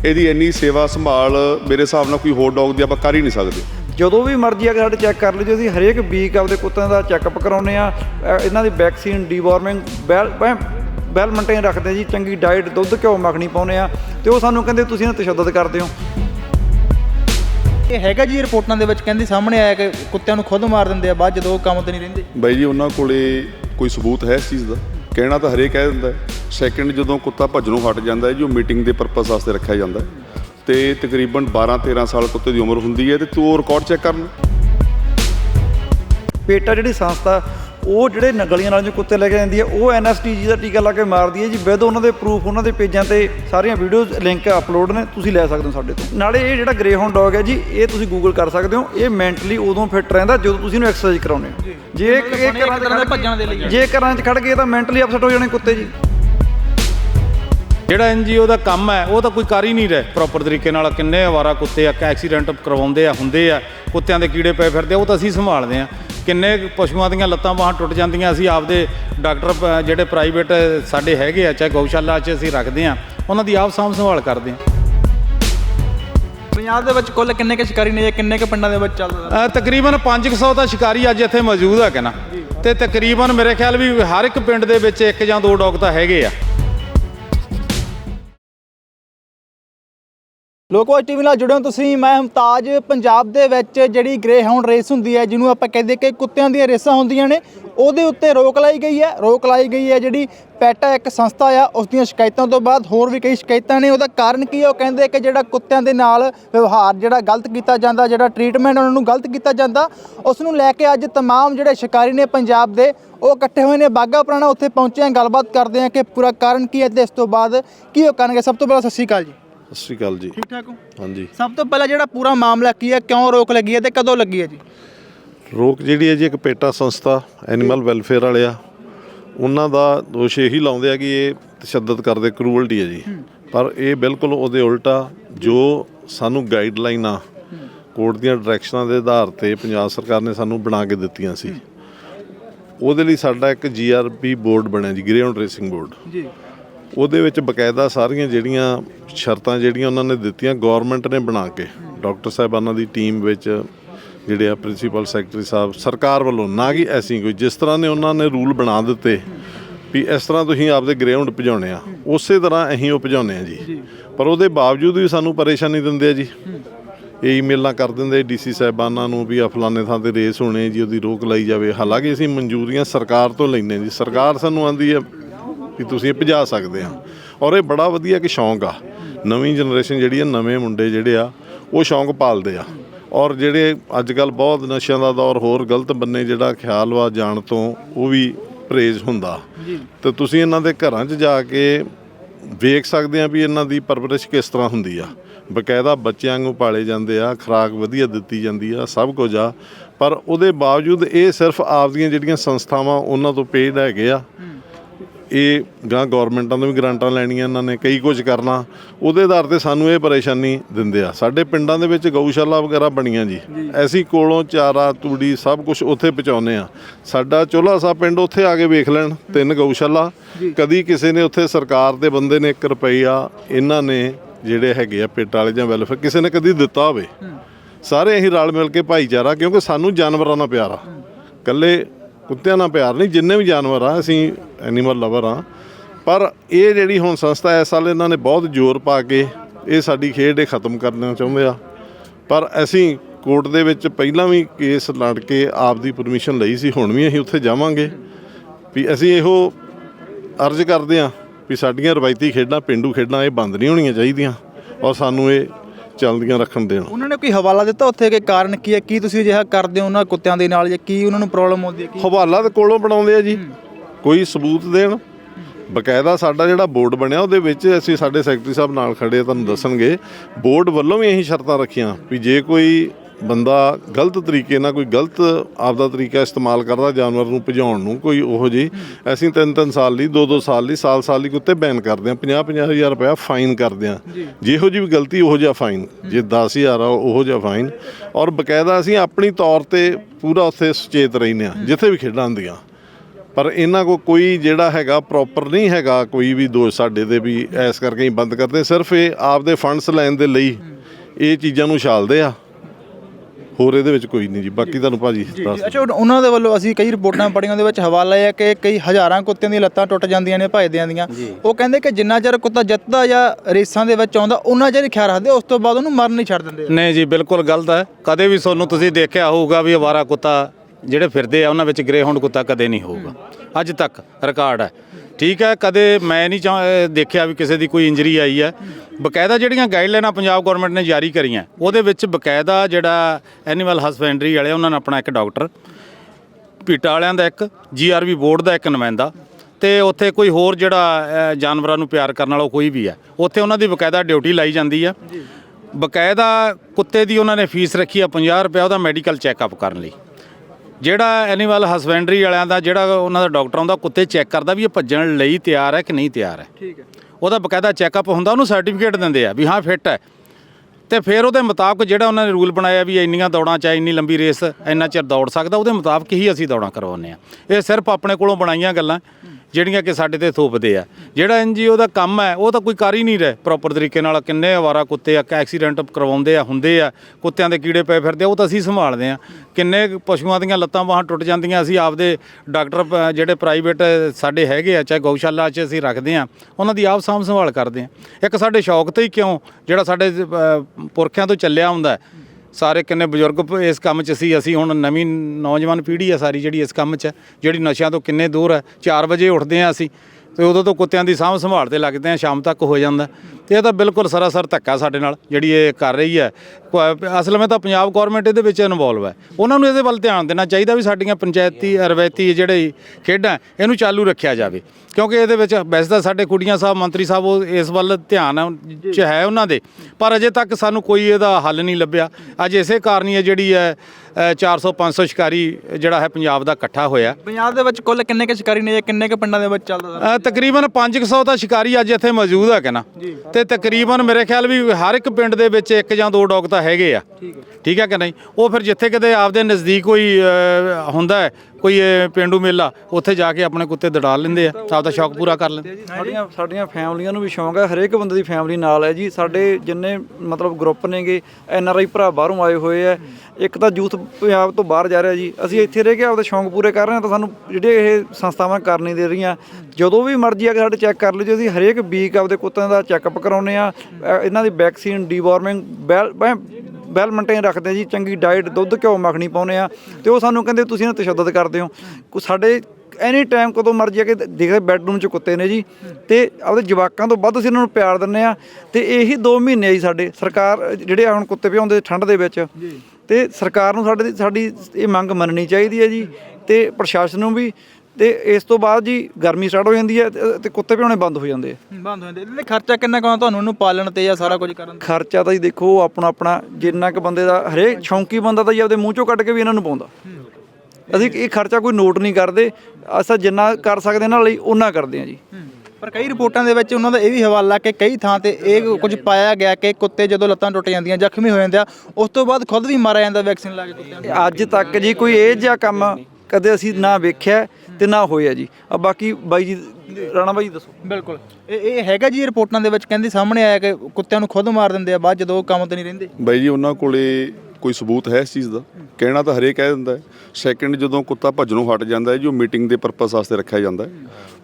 ਇਹਦੀ ਇੰਨੀ ਸੇਵਾ ਸੰਭਾਲ ਮੇਰੇ ਹਿਸਾਬ ਨਾਲ ਕੋਈ ਹੋਰ ਡੌਗ ਦੀ ਆਪਾਂ ਕਰ ਹੀ ਨਹੀਂ ਸਕਦੇ। ਜਦੋਂ ਵੀ ਮਰਜ਼ੀ ਆ ਕੇ ਸਾਡੇ ਚੈੱਕ ਕਰ ਲਿਓ ਜੀ ਅਸੀਂ ਹਰੇਕ ਵੀਕ ਆਪਦੇ ਕੁੱਤਿਆਂ ਦਾ ਚੈੱਕਅਪ ਕਰਾਉਂਦੇ ਆ ਇਹਨਾਂ ਦੀ vaccine deworming well well maintain ਰੱਖਦੇ ਆ ਜੀ ਚੰਗੀ ਡਾਈਟ ਦੁੱਧ ਘਿਓ ਮੱਖਣੀ ਪਾਉਂਦੇ ਆ ਤੇ ਉਹ ਸਾਨੂੰ ਕਹਿੰਦੇ ਤੁਸੀਂ ਨਾ ਤਸ਼ੱਦਦ ਕਰਦੇ ਹੋ। ਇਹ ਹੈਗਾ ਜੀ ਰਿਪੋਰਟਾਂ ਦੇ ਵਿੱਚ ਕਹਿੰਦੇ ਸਾਹਮਣੇ ਆਇਆ ਕਿ ਕੁੱਤਿਆਂ ਨੂੰ ਖੁਦ ਮਾਰ ਦਿੰਦੇ ਆ ਬਾਅਦ ਜਦੋਂ ਉਹ ਕੰਮ ਤੇ ਨਹੀਂ ਰਹਿੰਦੇ। ਬਾਈ ਜੀ ਉਹਨਾਂ ਕੋਲੇ ਕੋਈ ਸਬੂਤ ਹੈ ਇਸ ਚੀਜ਼ ਦਾ? ਕਹਿਣਾ ਤਾਂ ਹਰੇਕ ਕਹਿ ਦਿੰਦਾ ਸੈਕਿੰਡ ਜਦੋਂ ਕੁੱਤਾ ਭੱਜਣੋਂ ਹਟ ਜਾਂਦਾ ਹੈ ਜੋ ਮੀਟਿੰਗ ਦੇ ਪਰਪਸ ਵਾਸਤੇ ਰੱਖਿਆ ਜਾਂਦਾ ਹੈ। ਤੇ ਤਕਰੀਬਨ 12 13 ਸਾਲ ਕੁੱਤੇ ਦੀ ਉਮਰ ਹੁੰਦੀ ਹੈ ਤੇ ਤੂੰ ਰਿਕਾਰਡ ਚੈੱਕ ਕਰਨ ਪੇਟਾ ਜਿਹੜੀ ਸੰਸਥਾ ਉਹ ਜਿਹੜੇ ਨਗਲੀਆਂ ਨਾਲ ਜੋ ਕੁੱਤੇ ਲੈ ਕੇ ਜਾਂਦੀ ਹੈ ਉਹ ਐਨਐਸਟੀਜੀ ਦਾ ਟੀਕਾ ਲਾ ਕੇ ਮਾਰਦੀ ਹੈ ਜੀ। ਵਿਦ ਉਹਨਾਂ ਦੇ ਪ੍ਰੂਫ ਉਹਨਾਂ ਦੇ ਪੇਜਾਂ ਤੇ ਸਾਰੀਆਂ ਵੀਡੀਓਜ਼ ਲਿੰਕ ਅਪਲੋਡ ਨੇ ਤੁਸੀਂ ਲੈ ਸਕਦੇ ਹੋ ਸਾਡੇ ਤੋਂ। ਨਾਲੇ ਇਹ ਜਿਹੜਾ ਗ੍ਰੇ ਹੌਂਡ ਡੌਗ ਹੈ ਜੀ ਇਹ ਤੁਸੀਂ ਗੂਗਲ ਕਰ ਸਕਦੇ ਹੋ। ਇਹ ਮੈਂਟਲੀ ਉਦੋਂ ਫਿੱਟ ਰਹਿੰਦਾ ਜਦੋਂ ਤੁਸੀਂ ਇਹਨੂੰ ਐਕਸਰਸਾਈਜ਼ ਕਰਾਉਂਦੇ ਹੋ। ਜੇ। ਇਹ ਤਰ੍ਹਾਂ ਦੇ ਭੱਜਣ ਦੇ ਲਈ। ਜੇ ਘਰਾਂ 'ਚ ਖੜ ਗਏ ਤਾਂ ਮੈਂਟਲੀ ਅਪਸੈਟ ਹੋ ਜਾਣੇ ਕੁੱਤੇ ਜੀ। ਜਿਹੜਾ ਐਨਜੀਓ ਦਾ ਕੰਮ ਹੈ ਉਹ ਤਾਂ ਕੋਈ ਕਰ ਹੀ ਨਹੀਂ ਰਿਹਾ। ਪ੍ਰੋਪਰ ਤਰੀਕੇ ਨਾਲ ਕਿੰਨੇ ਅਵਾਰਾ ਕੁੱਤੇ ਆ ਐਕਸੀਡੈਂਟ ਕਰਵਾਉਂਦੇ ਆ ਹੁੰਦੇ ਆ ਕੁੱਤਿਆਂ ਦੇ ਕੀੜੇ ਪਏ ਫਿਰਦੇ ਆ ਉਹ ਤਾਂ ਅਸੀਂ ਸੰਭਾਲਦੇ ਆ। ਕਿੰਨੇ ਪਸ਼ੂਆਂ ਦੀਆਂ ਲੱਤਾਂ ਬਾਹਾਂ ਟੁੱਟ ਜਾਂਦੀਆਂ ਅਸੀਂ ਆਪਦੇ ਡਾਕਟਰ ਜਿਹੜੇ ਪ੍ਰਾਈਵੇਟ ਸਾਡੇ ਹੈਗੇ ਆ ਚਾਹੇ ਗਊਸ਼ਾਲਾ 'ਚ ਅਸੀਂ ਰੱਖਦੇ ਆ ਉਹਨਾਂ ਦੀ ਆਪ ਸਾਂਭ ਸੰਭਾਲ ਕਰਦੇ ਆ। ਪੰਜਾਬ ਦੇ ਵਿੱਚ ਕੁੱਲ ਕਿੰਨੇ ਕੁ ਸ਼ਿਕਾਰੀ ਨੇ ਜਾਂ ਕਿੰਨੇ ਕੁ ਪਿੰਡਾਂ ਦੇ ਵਿੱਚ ਚੱਲਦਾ ਤਕਰੀਬਨ 500 ਦਾ ਸ਼ਿਕਾਰੀ ਅੱਜ ਇੱਥੇ ਮੌਜੂਦ ਹੈ ਕਿ ਨਾ ਤੇ ਤਕਰੀਬਨ ਮੇਰੇ ਖਿਆਲ ਵੀ ਹਰ ਇੱਕ ਪਿੰਡ ਦੇ ਵਿੱਚ ਇੱਕ ਜਾਂ ਦੋ ਡੌਗ ਤਾਂ ਹੈਗੇ ਆ। ਲੋਕੋ ਟੀਵੀ ਨਾਲ ਜੁੜੇ ਹੋ ਤੁਸੀਂ। ਮੈਂ ਹਮਤਾਜ ਪੰਜਾਬ ਦੇ ਵਿੱਚ ਜਿਹੜੀ ਗ੍ਰੇ ਹਾਊਂਡ ਰੇਸ ਹੁੰਦੀ ਹੈ, ਜਿਹਨੂੰ ਆਪਾਂ ਕਹਿੰਦੇ ਕਿ ਕੁੱਤਿਆਂ ਦੀਆਂ ਰੇਸਾਂ ਹੁੰਦੀਆਂ ਨੇ, ਉਹਦੇ ਉੱਤੇ ਰੋਕ ਲਾਈ ਗਈ ਹੈ। ਰੋਕ ਲਾਈ ਗਈ ਹੈ ਜਿਹੜੀ ਪੈਟਾ ਇੱਕ ਸੰਸਥਾ ਆ, ਉਸ ਦੀਆਂ ਸ਼ਿਕਾਇਤਾਂ ਤੋਂ ਬਾਅਦ ਹੋਰ ਵੀ ਕਈ ਸ਼ਿਕਾਇਤਾਂ ਨੇ। ਉਹਦਾ ਕਾਰਨ ਕੀ ਹੈ? ਉਹ ਕਹਿੰਦੇ ਕਿ ਜਿਹੜਾ ਕੁੱਤਿਆਂ ਦੇ ਨਾਲ ਵਿਵਹਾਰ ਜਿਹੜਾ ਗਲਤ ਕੀਤਾ ਜਾਂਦਾ, ਜਿਹੜਾ ਟ੍ਰੀਟਮੈਂਟ ਉਹਨਾਂ ਨੂੰ ਗਲਤ ਕੀਤਾ ਜਾਂਦਾ, ਉਸ ਨੂੰ ਲੈ ਕੇ ਅੱਜ ਤਮਾਮ ਜਿਹੜੇ ਸ਼ਿਕਾਰੀ ਨੇ ਪੰਜਾਬ ਦੇ, ਉਹ ਇਕੱਠੇ ਹੋਏ ਨੇ। ਬਾਗਾ ਪੁਰਾਣਾ ਉੱਥੇ ਪਹੁੰਚੇ ਆ। ਗੱਲਬਾਤ ਕਰਦੇ ਆ ਕਿ ਪੂਰਾ ਕਾਰਨ ਕੀ ਹੈ ਤੇ ਇਸ ਤੋਂ ਬਾਅਦ ਕੀ ਉਹ ਕਰਨਗੇ। ਸਭ ਤੋਂ ਪਹਿਲਾਂ ਸਤਿ ਸ਼੍ਰੀ ਅਕਾਲ ਜੀ। ਸਤਿ ਸ਼੍ਰੀ ਅਕਾਲ ਜੀ। ਠੀਕ ਠਾਕ ਹੋ? ਹਾਂਜੀ। ਸਭ ਤੋਂ ਪਹਿਲਾਂ ਜਿਹੜਾ ਪੂਰਾ ਮਾਮਲਾ ਕੀ ਹੈ ਕਿਉਂ ਰੋਕ ਲੱਗੀ ਹੈ ਤੇ ਕਦੋਂ ਲੱਗੀ ਹੈ ਜੀ? ਰੋਕ ਜਿਹੜੀ ਹੈ ਜੀ ਇੱਕ ਪੇਟਾ ਸੰਸਥਾ ਐਨੀਮਲ ਵੈਲਫੇਅਰ ਵਾਲੇ ਆ। ਉਹਨਾਂ ਦਾ ਦੋਸ਼ ਇਹੀ ਲਾਉਂਦੇ ਆ ਕਿ ਇਹ ਤਸ਼ੱਦਦ ਕਰਦੇ ਕਰੂਅਲਟੀ ਹੈ ਜੀ। ਪਰ ਇਹ ਬਿਲਕੁਲ ਉਹਦੇ ਉਲਟਾ ਜੋ ਸਾਨੂੰ ਗਾਈਡਲਾਈਨਾਂ ਕੋਰਟ ਦੀਆਂ ਡਾਇਰੈਕਸ਼ਨਾਂ ਦੇ ਆਧਾਰ ਤੇ ਪੰਜਾਬ ਸਰਕਾਰ ਨੇ ਸਾਨੂੰ ਬਣਾ ਕੇ ਦਿੱਤੀਆਂ ਸੀ। ਉਹਦੇ ਲਈ ਸਾਡਾ ਇੱਕ ਜੀਆਰਪੀ ਬੋਰਡ ਬਣਿਆ ਜੀ ਗ੍ਰੇਹਾਊਂਡ ਰੇਸਿੰਗ ਬੋਰਡ। ਜੀ। ਉਹਦੇ ਵਿੱਚ ਬਕਾਇਦਾ ਸਾਰੀਆਂ ਜਿਹੜੀਆਂ ਸ਼ਰਤਾਂ ਜਿਹੜੀਆਂ ਉਹਨਾਂ ਨੇ ਦਿੱਤੀਆਂ ਗਵਰਨਮੈਂਟ ਨੇ ਬਣਾ ਕੇ ਡਾਕਟਰ ਸਾਹਿਬਾਨਾਂ ਦੀ ਟੀਮ ਵਿੱਚ ਜਿਹੜੇ ਆ ਪ੍ਰਿੰਸੀਪਲ ਸੈਕਟਰੀ ਸਾਹਿਬ ਸਰਕਾਰ ਵੱਲੋਂ ਨਾ ਕਿ ਐਸੀ ਕੋਈ ਜਿਸ ਤਰ੍ਹਾਂ ਨੇ ਉਹਨਾਂ ਨੇ ਰੂਲ ਬਣਾ ਦਿੱਤੇ ਵੀ ਇਸ ਤਰ੍ਹਾਂ ਤੁਸੀਂ ਆਪਦੇ ਗਰਾਊਂਡ ਭਜਾਉਣੇ ਆ ਉਸੇ ਤਰ੍ਹਾਂ ਅਸੀਂ ਉਹ ਭਜਾਉਣੇ ਆ ਜੀ। ਪਰ ਉਹਦੇ ਬਾਵਜੂਦ ਵੀ ਸਾਨੂੰ ਪਰੇਸ਼ਾਨੀ ਦਿੰਦੇ ਆ ਜੀ। ਇਹ ਈਮੇਲਾਂ ਕਰ ਦਿੰਦੇ ਡੀਸੀ ਸਾਹਿਬਾਨਾਂ ਨੂੰ ਵੀ ਆ ਫਲਾਣੇ ਥਾਂ ਤੇ ਰੇਸ ਹੋਣੇ ਜੀ ਉਹਦੀ ਰੋਕ ਲਾਈ ਜਾਵੇ। ਹਾਲਾਂਕਿ ਅਸੀਂ ਮਨਜ਼ੂਰੀਆਂ ਸਰਕਾਰ ਤੋਂ ਲੈਂਦੇ ਜੀ। ਸਰਕਾਰ ਸਾਨੂੰ ਆਂਦੀ ਹੈ ਵੀ ਤੁਸੀਂ ਇਹ ਭਜਾ ਸਕਦੇ ਆ। ਔਰ ਇਹ ਬੜਾ ਵਧੀਆ ਕਿ ਸ਼ੌਂਕ ਆ। ਨਵੀਂ ਜਨਰੇਸ਼ਨ ਜਿਹੜੀ ਆ ਨਵੇਂ ਮੁੰਡੇ ਜਿਹੜੇ ਆ ਉਹ ਸ਼ੌਂਕ ਪਾਲਦੇ ਆ। ਔਰ ਜਿਹੜੇ ਅੱਜ ਕੱਲ ਬਹੁਤ ਨਸ਼ਿਆਂ ਦਾ ਦੌਰ ਹੋਰ ਗਲਤ ਬੰਨੇ ਜਿਹੜਾ ਖਿਆਲ ਵਾ ਜਾਣ ਤੋਂ ਉਹ ਵੀ ਪਰਹੇਜ਼ ਹੁੰਦਾ। ਤੇ ਤੁਸੀਂ ਇਹਨਾਂ ਦੇ ਘਰਾਂ 'ਚ ਜਾ ਕੇ ਵੇਖ ਸਕਦੇ ਆ ਵੀ ਇਹਨਾਂ ਦੀ ਪਰਵਰਿਸ਼ ਕਿਸ ਤਰ੍ਹਾਂ ਹੁੰਦੀ ਆ। ਬਕਾਇਦਾ ਬੱਚਿਆਂ ਨੂੰ ਪਾਲੇ ਜਾਂਦੇ ਆ ਖੁਰਾਕ ਵਧੀਆ ਦਿੱਤੀ ਜਾਂਦੀ ਆ ਸਭ ਕੁਝ ਆ। ਪਰ ਉਹਦੇ ਬਾਵਜੂਦ ਇਹ ਸਿਰਫ ਆਪਦੀਆਂ ਜਿਹੜੀਆਂ ਸੰਸਥਾਵਾਂ ਉਹਨਾਂ ਤੋਂ ਪੇਡ ਹੈਗੇ ਆ ਇਹ ਗਾਂ ਗਵਰਨਮੈਂਟਾਂ ਤੋਂ ਵੀ ਗ੍ਰਾਂਟਾਂ ਲੈਣੀਆਂ ਇਹਨਾਂ ਨੇ ਕਈ ਕੁਝ ਕਰਨਾ ਉਹਦੇ ਆਧਾਰ ਤੇ ਸਾਨੂੰ ਇਹ ਪਰੇਸ਼ਾਨੀ ਦਿੰਦੇ ਆ। ਸਾਡੇ ਪਿੰਡਾਂ ਦੇ ਵਿੱਚ ਗਊਸ਼ਾਲਾ ਵਗੈਰਾ ਬਣੀਆਂ ਜੀ। ਅਸੀਂ ਕੋਲੋਂ ਚਾਰਾ ਤੂੜੀ ਸਭ ਕੁਝ ਉੱਥੇ ਪਹੁੰਚਾਉਂਦੇ ਆ। ਸਾਡਾ ਚੋਲਾ ਸਾਹਿਬ ਪਿੰਡ ਉੱਥੇ ਆ ਕੇ ਵੇਖ ਲੈਣ ਤਿੰਨ ਗਊਸ਼ਾਲਾ। ਕਦੀ ਕਿਸੇ ਨੇ ਉੱਥੇ ਸਰਕਾਰ ਦੇ ਬੰਦੇ ਨੇ 1 ਰੁਪਈਆ ਇਹਨਾਂ ਨੇ ਜਿਹੜੇ ਹੈਗੇ ਆ ਪਿੰਡ ਵਾਲੇ ਜਾਂ ਵੈਲਫੇਅਰ ਕਿਸੇ ਨੇ ਕਦੀ ਦਿੱਤਾ ਹੋਵੇ। ਸਾਰੇ ਅਸੀਂ ਰਲ ਮਿਲ ਕੇ ਭਾਈਚਾਰਾ ਕਿਉਂਕਿ ਸਾਨੂੰ ਜਾਨਵਰਾਂ ਨਾਲ ਪਿਆਰ ਆ। ਕੱਲੇ ਕੁੱਤਿਆਂ ਨਾਲ ਪਿਆਰ ਨਹੀਂ, ਜਿੰਨੇ ਵੀ ਜਾਨਵਰ ਆ, ਅਸੀਂ ਐਨੀਮਲ ਲਵਰ ਆ। ਪਰ ਇਹ ਜਿਹੜੀ ਹੁਣ ਸੰਸਥਾ ਇਸ ਸਾਲ ਇਹਨਾਂ ਨੇ ਬਹੁਤ ਜ਼ੋਰ ਪਾ ਕੇ ਇਹ ਸਾਡੀ ਖੇਡ ਇਹ ਖਤਮ ਕਰਨਾ ਚਾਹੁੰਦੇ ਆ। ਪਰ ਅਸੀਂ ਕੋਰਟ ਦੇ ਵਿੱਚ ਪਹਿਲਾਂ ਵੀ ਕੇਸ ਲੜ ਕੇ ਆਪ ਦੀ ਪਰਮਿਸ਼ਨ ਲਈ ਸੀ, ਹੁਣ ਵੀ ਅਸੀਂ ਉੱਥੇ ਜਾਵਾਂਗੇ। ਵੀ ਅਸੀਂ ਇਹੋ ਅਰਜ਼ ਕਰਦੇ ਆ ਵੀ ਸਾਡੀਆਂ ਰਵਾਇਤੀ ਖੇਡਾਂ, ਪਿੰਡੂ ਖੇਡਾਂ ਇਹ ਬੰਦ ਨਹੀਂ ਹੋਣੀਆਂ ਚਾਹੀਦੀਆਂ। ਔਰ ਸਾਨੂੰ ਇਹ ਚੱਲਦੀਆਂ ਰੱਖਣ ਦੇਣ। ਉਹਨਾਂ ਨੇ ਕੋਈ ਹਵਾਲਾ ਦਿੱਤਾ ਉੱਥੇ ਕਿ ਕਾਰਨ ਕੀ ਹੈ? ਕੀ ਤੁਸੀਂ ਅਜਿਹਾ ਕਰਦੇ ਹੋ ਉਹਨਾਂ ਕੁੱਤਿਆਂ ਦੇ ਨਾਲ ਜਾਂ ਕੀ ਉਹਨਾਂ ਨੂੰ ਪ੍ਰੋਬਲਮ ਆਉਂਦੀ ਹੈ? ਕੀ ਹਵਾਲਾ ਤੇ ਕੋਲੋਂ ਬਣਾਉਂਦੇ ਆ ਜੀ। ਕੋਈ ਸਬੂਤ ਦੇਣ। ਬਕਾਇਦਾ ਸਾਡਾ ਜਿਹੜਾ ਬੋਰਡ ਬਣਿਆ ਉਹਦੇ ਵਿੱਚ ਅਸੀਂ ਸਾਡੇ ਸੈਕਟਰੀ ਸਾਹਿਬ ਨਾਲ ਖੜੇ ਤੁਹਾਨੂੰ ਦੱਸਣਗੇ। ਬੋਰਡ ਵੱਲੋਂ ਵੀ ਅਸੀਂ ਸ਼ਰਤਾਂ ਰੱਖੀਆਂ ਵੀ ਜੇ ਕੋਈ ਬੰਦਾ ਗਲਤ ਤਰੀਕੇ ਨਾਲ ਕੋਈ ਗਲਤ ਆਪਦਾ ਤਰੀਕਾ ਇਸਤੇਮਾਲ ਕਰਦਾ ਜਾਨਵਰ ਨੂੰ ਭਜਾਉਣ ਨੂੰ ਕੋਈ ਉਹੋ ਜੀ ਅਸੀਂ ਤਿੰਨ ਤਿੰਨ ਸਾਲ ਲਈ ਦੋ ਦੋ ਸਾਲ ਲਈ ਸਾਲ ਸਾਲ ਲਈ ਕੁੱਤੇ ਬੈਨ ਕਰਦੇ ਆ 50 50 ਹਜ਼ਾਰ ਰੁਪਇਆ ਫਾਈਨ ਕਰਦੇ ਆ ਜਿਹੋ ਜੀ ਵੀ ਗਲਤੀ ਉਹੋ ਜਿਹਾ ਫਾਈਨ ਜੇ 10000 ਆ ਉਹੋ ਜਿਹਾ ਫਾਈਨ ਔਰ ਬਕਾਇਦਾ ਅਸੀਂ ਆਪਣੀ ਤੌਰ ਤੇ ਪੂਰਾ ਉੱਥੇ ਸੁਚੇਤ ਰਹਿੰਦੇ ਆ ਜਿੱਥੇ ਵੀ ਖੇਡਾਂ ਹੁੰਦੀਆਂ। ਪਰ ਇਹਨਾਂ ਕੋ ਕੋਈ ਜਿਹੜਾ ਹੈਗਾ ਪ੍ਰੋਪਰ ਨਹੀਂ ਹੈਗਾ ਕੋਈ ਵੀ ਦੋਸ਼ ਸਾਡੇ ਦੇ ਵੀ ਐਸ ਕਰਕੇ ਹੀ ਬੰਦ ਕਰਦੇ। ਸਿਰਫ ਇਹ ਆਪਦੇ ਫੰਡਸ ਲੈਣ ਦੇ ਲਈ ਇਹ ਚੀਜ਼ਾਂ ਨੂੰ ਛਾਲਦੇ ਆ। ਹੋਰ ਇਹਦੇ ਵਿੱਚ ਕੋਈ ਨਹੀਂ ਜੀ ਬਾਕੀ ਤੁਹਾਨੂੰ ਭਾਜੀ ਦੱਸ ਅੱਛਾ ਉਹ- ਉਹਨਾਂ ਦੇ ਵੱਲੋਂ ਅਸੀਂ ਕਈ ਰਿਪੋਰਟਾਂ ਪੜ੍ਹੀਆਂ ਉਹਦੇ ਵਿੱਚ ਹਵਾਲਾ ਹੈ ਕਿ ਕਈ ਹਜ਼ਾਰਾਂ ਕੁੱਤਿਆਂ ਦੀਆਂ ਲੱਤਾਂ ਟੁੱਟ ਜਾਂਦੀਆਂ ਨੇ ਭਜਦਿਆਂ ਦੀਆਂ। ਉਹ ਕਹਿੰਦੇ ਕਿ ਜਿੰਨਾ ਚਿਰ ਕੁੱਤਾ ਜਿੱਤਦਾ ਜਾਂ ਰੇਸਾਂ ਦੇ ਵਿੱਚ ਆਉਂਦਾ ਉਹਨਾਂ ਚਿਰ ਖਿਆਲ ਰੱਖਦੇ ਉਸ ਤੋਂ ਬਾਅਦ ਉਹਨੂੰ ਮਰਨ ਨਹੀਂ ਛੱਡ ਦਿੰਦੇ ਨਹੀਂ ਜੀ ਬਿਲਕੁਲ ਗਲਤ ਹੈ। ਕਦੇ ਵੀ ਤੁਹਾਨੂੰ ਤੁਸੀਂ ਦੇਖਿਆ ਹੋਊਗਾ ਵੀ ਅਵਾਰਾ ਕੁੱਤਾ ਜਿਹੜੇ ਫਿਰਦੇ ਆ ਉਹਨਾਂ ਵਿੱਚ ਗ੍ਰੇਹਾਉਂਡ ਕੁੱਤਾ ਕਦੇ ਨਹੀਂ ਹੋਊਗਾ। ਅੱਜ ਤੱਕ ਰਿਕਾਰਡ ਹੈ। ਠੀਕ ਹੈ ਕਦੇ ਮੈਂ ਨਹੀਂ ਚਾਹ ਦੇਖਿਆ ਵੀ ਕਿਸੇ ਦੀ ਕੋਈ ਇੰਜਰੀ ਆਈ ਹੈ। ਬਕਾਇਦਾ ਜਿਹੜੀਆਂ ਗਾਈਡਲਾਈਨਾਂ ਪੰਜਾਬ ਗਵਰਨਮੈਂਟ ਨੇ ਜਾਰੀ ਕਰੀਆਂ ਉਹਦੇ ਵਿੱਚ ਬਕਾਇਦਾ ਜਿਹੜਾ ਐਨੀਮਲ ਹਸਬੈਂਡਰੀ ਵਾਲੇ ਉਹਨਾਂ ਨੇ ਆਪਣਾ ਇੱਕ ਡਾਕਟਰ ਪੀਟਾ ਵਾਲਿਆਂ ਦਾ ਇੱਕ ਜੀਆਰਬੀ ਬੋਰਡ ਦਾ ਇੱਕ ਨੁਮਾਇੰਦਾ ਤੇ ਉੱਥੇ ਕੋਈ ਹੋਰ ਜਿਹੜਾ ਅਹ, ਜਾਨਵਰਾਂ ਨੂੰ ਪਿਆਰ ਕਰਨ ਵਾਲਾ ਕੋਈ ਵੀ ਹੈ। ਉੱਥੇ ਉਹਨਾਂ ਦੀ ਬਕਾਇਦਾ ਡਿਊਟੀ ਲਾਈ ਜਾਂਦੀ ਹੈ ਬਕਾਇਦਾ ਕੁੱਤੇ ਦੀ ਉਹਨਾਂ ਨੇ ਫੀਸ ਰੱਖੀ ਆ 50 ਰੁਪਏ ਉਹਦਾ ਮੈਡੀਕਲ ਚੈੱਕਅਪ ਕਰਨ ਲਈ। ਜਿਹੜਾ ਐਨੀਮਲ ਹਸਬੈਂਡਰੀ ਵਾਲਿਆਂ ਦਾ ਜਿਹੜਾ ਉਹਨਾਂ ਦਾ ਡਾਕਟਰ ਆਉਂਦਾ ਕੁੱਤੇ ਚੈੱਕ ਕਰਦਾ ਵੀ ਇਹ ਭੱਜਣ ਲਈ ਤਿਆਰ ਹੈ ਕਿ ਨਹੀਂ ਤਿਆਰ ਹੈ। ਠੀਕ ਹੈ। ਉਹਦਾ ਬਕਾਇਦਾ ਚੈੱਕਅਪ ਹੁੰਦਾ ਉਹਨੂੰ ਸਰਟੀਫਿਕੇਟ ਦਿੰਦੇ ਆ ਵੀ ਹਾਂ ਫਿੱਟ ਹੈ। ਤੇ ਫਿਰ ਉਹਦੇ ਮੁਤਾਬਕ ਜਿਹੜਾ ਉਹਨਾਂ ਨੇ ਰੂਲ ਬਣਾਇਆ ਵੀ ਇੰਨੀਆਂ ਦੌੜਾਂ ਚਾਹੇ ਇੰਨੀ ਲੰਬੀ ਰੇਸ ਇੰਨਾ ਚਿਰ ਦੌੜ ਸਕਦਾ ਉਹਦੇ ਮੁਤਾਬਕ ਹੀ ਅਸੀਂ ਦੌੜਾਂ ਕਰਵਾਉਂਦੇ ਆ ਇਹ ਸਿਰਫ ਆਪਣੇ ਕੋਲੋਂ ਬਣਾਈਆਂ ਗੱਲਾਂ। ਜਿਹੜੀਆਂ ਕਿ ਸਾਡੇ ਤੇ ਥੋਪਦੇ ਆ। ਜਿਹੜਾ ਐਨਜੀਓ ਦਾ ਕੰਮ ਹੈ, ਉਹ ਤਾਂ ਕੋਈ ਕਰ ਹੀ ਨਹੀਂ ਰਿਹਾ। ਪ੍ਰੋਪਰ ਤਰੀਕੇ ਨਾਲ ਕਿੰਨੇ ਅਵਾਰਾ ਕੁੱਤੇ ਆ ਐਕਸੀਡੈਂਟ ਕਰਵਾਉਂਦੇ ਆ, ਹੁੰਦੇ ਆ, ਕੁੱਤਿਆਂ ਦੇ ਕੀੜੇ ਪਏ ਫਿਰਦੇ ਆ, ਉਹ ਤਾਂ ਅਸੀਂ ਸੰਭਾਲਦੇ ਆ। ਕਿੰਨੇ ਪਸ਼ੂਆਂ ਦੀਆਂ ਲੱਤਾਂ ਬਾਹਾਂ ਟੁੱਟ ਜਾਂਦੀਆਂ, ਅਸੀਂ ਆਪਦੇ ਡਾਕਟਰ ਜਿਹੜੇ ਪ੍ਰਾਈਵੇਟ ਸਾਡੇ ਹੈਗੇ ਆ, ਚਾਹੇ ਗਊਸ਼ਾਲਾ 'ਚ ਅਸੀਂ ਰੱਖਦੇ ਆ, ਉਹਨਾਂ ਦੀ ਆਪ ਸਾਂਭ ਸੰਭਾਲ ਕਰਦੇ ਆ। ਇੱਕ ਸਾਡੇ ਸ਼ੌਕ ਤੇ ਹੀ ਕਿਉਂ, ਜਿਹੜਾ ਸਾਡੇ ਪੁਰਖਿਆਂ ਤੋਂ ਚੱਲਿਆ ਹੁੰਦਾ ਹੈ। ਸਾਰੇ ਕਿੰਨੇ ਬਜ਼ੁਰਗ ਇਸ ਕੰਮ 'ਚ ਸੀ ਅਸੀਂ ਹੁਣ ਨਵੀਂ ਨੌਜਵਾਨ ਪੀੜ੍ਹੀ ਆ ਸਾਰੀ ਜਿਹੜੀ ਇਸ ਕੰਮ 'ਚ ਹੈ, ਜਿਹੜੀ ਨਸ਼ਿਆਂ ਤੋਂ ਕਿੰਨੇ ਦੂਰ ਹੈ 4 ਵਜੇ ਉੱਠਦੇ ਆ ਅਸੀਂ। ਤੇ ਉਦੋਂ ਤੋਂ ਕੁੱਤਿਆਂ ਦੀ ਸਾਂਭ ਸੰਭਾਲ ਤੇ ਲੱਗਦੇ ਆ ਸ਼ਾਮ ਤੱਕ ਹੋ ਜਾਂਦਾ। ਤੇ ਇਹ ਤਾਂ ਬਿਲਕੁਲ ਸਰਾਸਰ ਧੱਕਾ ਸਾਡੇ ਨਾਲ ਜਿਹੜੀ ਇਹ ਕਰ ਰਹੀ ਹੈ। ਅਸਲ ਵਿੱਚ ਤਾਂ ਪੰਜਾਬ ਗਵਰਨਮੈਂਟ ਇਹਦੇ ਵਿੱਚ ਇਨਵੋਲਵ ਹੈ। ਉਹਨਾਂ ਨੂੰ ਇਹਦੇ ਵੱਲ ਧਿਆਨ ਦੇਣਾ ਚਾਹੀਦਾ ਵੀ ਸਾਡੀਆਂ ਪੰਚਾਇਤੀ ਰਵਾਇਤੀ ਜਿਹੜੇ ਖੇਡਾਂ ਇਹਨੂੰ ਚਾਲੂ ਰੱਖਿਆ ਜਾਵੇ। ਕਿਉਂਕਿ ਇਹਦੇ ਵਿੱਚ ਵੈਸੇ ਤਾਂ ਸਾਡੇ ਕੁੜੀਆਂ ਸਾਹਿਬ ਮੰਤਰੀ ਸਾਹਿਬ ਉਹ ਇਸ ਵੱਲ ਧਿਆਨ ਚ ਹੈ ਉਹਨਾਂ ਦੇ। ਪਰ ਅਜੇ ਤੱਕ ਸਾਨੂੰ ਕੋਈ ਇਹਦਾ ਹੱਲ ਨਹੀਂ ਲੱਭਿਆ। ਅੱਜ ਇਸੇ ਕਾਰਨ ਹੀ ਹੈ ਜਿਹੜੀ ਹੈ 400 500 ਸ਼ਿਕਾਰੀ ਜਿਹੜਾ ਹੈ ਪੰਜਾਬ ਦਾ ਇਕੱਠਾ ਹੋਇਆ। ਪੰਜਾਬ ਦੇ ਵਿੱਚ ਕੁੱਲ ਕਿੰਨੇ ਕੁ ਸ਼ਿਕਾਰੀ ਨੇ ਜਾਂ ਕਿੰਨੇ ਕੁ ਪਿੰਡਾਂ ਦੇ ਵਿੱਚ ਚੱਲਦਾ ਤਕਰੀਬਨ 500 ਤਾਂ ਸ਼ਿਕਾਰੀ ਅੱਜ ਇੱਥੇ ਮੌਜੂਦ ਹੈ ਕਿ ਨਾ? ਤੇ ਤਕਰੀਬਨ ਮੇਰੇ ਖਿਆਲ ਵੀ ਹਰ ਇੱਕ ਪਿੰਡ ਦੇ ਵਿੱਚ ਇੱਕ ਜਾਂ ਦੋ ਡੌਗ ਤਾਂ ਹੈਗੇ ਆ। ਠੀਕ ਹੈ ਕਿ ਨਹੀਂ? ਉਹ ਫਿਰ ਜਿੱਥੇ ਕਿਤੇ ਆਪਦੇ ਨਜ਼ਦੀਕ ਕੋਈ ਹੁੰਦਾ ਹੈ ਕੋਈ ਇਹ ਪਿੰਡੂ ਮੇਲਾ, ਉੱਥੇ ਜਾ ਕੇ ਆਪਣੇ ਕੁੱਤੇ ਦੜਾ ਲੈਂਦੇ ਆ, ਆਪਦਾ ਸ਼ੌਕ ਪੂਰਾ ਕਰ ਲੈਂਦੇ ਸਾਡੀਆਂ ਸਾਡੀਆਂ ਫੈਮਲੀਆਂ ਨੂੰ ਵੀ ਸ਼ੌਂਕ ਹੈ ਹਰੇਕ ਬੰਦੇ ਦੀ ਫੈਮਲੀ ਨਾਲ ਹੈ ਜੀ। ਸਾਡੇ ਜਿੰਨੇ ਮਤਲਬ ਗਰੁੱਪ ਨੇਗੇ, ਐਨ ਆਰ ਆਈ ਭਰਾ ਬਾਹਰੋਂ ਆਏ ਹੋਏ ਆ। ਇੱਕ ਤਾਂ ਯੂਥ ਪੰਜਾਬ ਤੋਂ ਬਾਹਰ ਜਾ ਰਿਹਾ ਜੀ। ਅਸੀਂ ਇੱਥੇ ਰਹਿ ਕੇ ਆਪਦੇ ਸ਼ੌਂਕ ਪੂਰੇ ਕਰ ਰਹੇ ਹਾਂ ਤਾਂ ਸਾਨੂੰ ਜਿਹੜੇ ਇਹ ਸੰਸਥਾਵਾਂ ਕਰਨੀ ਦੇ ਰਹੀਆਂ, ਜਦੋਂ ਵੀ ਮਰਜ਼ੀ ਆ ਕੇ ਸਾਡੇ ਚੈੱਕ ਕਰ ਲਿਓ ਜੀ, ਅਸੀਂ ਹਰੇਕ ਵੀਕ ਆਪਦੇ ਕੁੱਤਿਆਂ ਦਾ ਚੈੱਕਅਪ ਕਰਾਉਂਦੇ ਆ ਇਹਨਾਂ ਦੀ vaccine deworming well well maintain ਰੱਖਦੇ ਆ ਜੀ ਚੰਗੀ ਡਾਈਟ ਦੁੱਧ ਘਿਓ ਮੱਖਣੀ ਪਾਉਂਦੇ ਆ ਤੇ ਉਹ ਸਾਨੂੰ ਕਹਿੰਦੇ ਤੁਸੀਂ ਨਾ ਤਸ਼ੱਦਦ ਕਰਦੇ ਹੋ। ਕੋ ਸਾਡੇ ਐਨੀ ਟਾਈਮ ਕਦੋਂ ਮਰਜ਼ੀ ਆ ਕੇ ਦੇਖਦੇ ਬੈੱਡਰੂਮ 'ਚ ਕੁੱਤੇ ਨੇ ਜੀ ਤੇ ਆਪਦੇ ਜਵਾਕਾਂ ਤੋਂ ਵੱਧ ਅਸੀਂ ਇਹਨਾਂ ਨੂੰ ਪਿਆਰ ਦਿੰਨੇ ਆ ਤੇ ਇਹੀ 2 ਮਹੀਨੇ ਆ ਜੀ ਸਾਡੇ। ਸਰਕਾਰ ਜਿਹੜੇ ਹੁਣ ਕੁੱਤੇ ਭਜਾਉਂਦੇ ਠੰਡ ਦੇ ਵਿੱਚ ਤੇ ਸਰਕਾਰ ਨੂੰ ਸਾਡੇ ਸਾਡੀ ਇਹ ਮੰਗ ਮੰਨਣੀ ਚਾਹੀਦੀ ਹੈ ਜੀ ਤੇ ਪ੍ਰਸ਼ਾਸਨ ਨੂੰ ਵੀ ਤੇ ਇਸ ਤੋਂ ਬਾਅਦ ਜੀ ਗਰਮੀ ਸਟਾਰਟ ਹੋ ਜਾਂਦੀ ਹੈ ਤੇ- ਤੇ ਕੁੱਤੇ ਭਜਾਉਣੇ ਬੰਦ ਹੋ ਜਾਂਦੇ ਆ। ਬੰਦ ਹੋ ਜਾਂਦੇ ਇਹਦੇ ਲਈ ਖਰਚਾ ਕਿੰਨਾ ਕੁ ਆਉਂਦਾ ਤੁਹਾਨੂੰ ਇਹਨੂੰ ਪਾਲਣ ਤੇ ਜਾਂ ਸਾਰਾ ਕੁਝ ਕਰਨ ਤੇ? ਖਰਚਾ ਤਾਂ ਜੀ ਦੇਖੋ ਆਪਣਾ ਆਪਣਾ ਜਿੰਨਾ ਕੁ ਬੰਦੇ ਦਾ ਹਰੇਕ ਸ਼ੌਂਕੀ ਬੰਦਾ ਤਾਂ ਜੀ ਆਪਦੇ ਮੂੰਹ ਚੋਂ ਕੱਢ ਕੇ ਵੀ ਇਹਨਾਂ ਨੂੰ ਪਾਉਂਦਾ। ਅਸੀਂ ਇਹ ਖਰਚਾ ਕੋਈ ਨੋਟ ਨਹੀਂ ਕਰਦੇ ਅਸਾਂ ਜਿੰਨਾ ਕਰ ਸਕਦੇ ਇਹਨਾਂ ਲਈ ਉਹਨਾਂ ਕਰਦੇ ਹਾਂ ਜੀ। ਪਰ ਕਈ ਰਿਪੋਰਟਾਂ ਦੇ ਵਿੱਚ ਉਹਨਾਂ ਦਾ ਇਹ ਵੀ ਹਵਾਲਾ ਕਿ ਕਈ ਥਾਂ ਤੇ ਇਹ ਕੁਝ ਪਾਇਆ ਗਿਆ ਕਿ ਕੁੱਤੇ ਜਦੋਂ ਲੱਤਾਂ ਟੁੱਟ ਜਾਂਦੀਆਂ ਜ਼ਖਮੀ ਹੋ ਜਾਂਦੇ ਆ ਉਸ ਤੋਂ ਬਾਅਦ ਖੁਦ ਵੀ ਮਾਰਿਆ ਜਾਂਦਾ ਵੈਕਸੀਨ ਲਾ ਕੇ ਕੁੱਤਿਆਂ ਨੂੰ। ਅੱਜ ਤੱਕ ਜੀ ਕੋਈ ਇਹ ਜਿਹਾ ਕੰਮ ਕਦੇ ਅਸੀਂ ਨਾ ਵੇਖਿਆ। ਤੇ ਨਾ ਹੋਇਆ ਜੀ। ਆ ਬਾਕੀ ਬਾਈ ਜੀ ਰਾਣਾ ਬਾਈ ਜੀ ਦੱਸੋ। ਬਿਲਕੁਲ। ਇਹ ਇਹ ਹੈਗਾ ਜੀ ਰਿਪੋਰਟਾਂ ਦੇ ਵਿੱਚ ਕਹਿੰਦੇ ਸਾਹਮਣੇ ਆਇਆ ਕਿ ਕੁੱਤਿਆਂ ਨੂੰ ਖੁਦ ਮਾਰ ਦਿੰਦੇ ਆ ਬਾਅਦ ਜਦੋਂ ਉਹ ਕੰਮ ਤੇ ਨਹੀਂ ਰਹਿੰਦੇ। ਬਾਈ ਜੀ ਉਹਨਾਂ ਕੋਲੇ ਕੋਈ ਸਬੂਤ ਹੈ ਇਸ ਚੀਜ਼ ਦਾ? ਕਹਿਣਾ ਤਾਂ ਹਰੇਕ ਕਹਿ ਦਿੰਦਾ ਹੈ। ਸੈਕਿੰਡ ਜਦੋਂ ਕੁੱਤਾ ਭੱਜਣੋਂ ਹਟ ਜਾਂਦਾ ਹੈ ਜੋ ਮੀਟਿੰਗ ਦੇ ਪਰਪਸ ਵਾਸਤੇ ਰੱਖਿਆ ਜਾਂਦਾ ਹੈ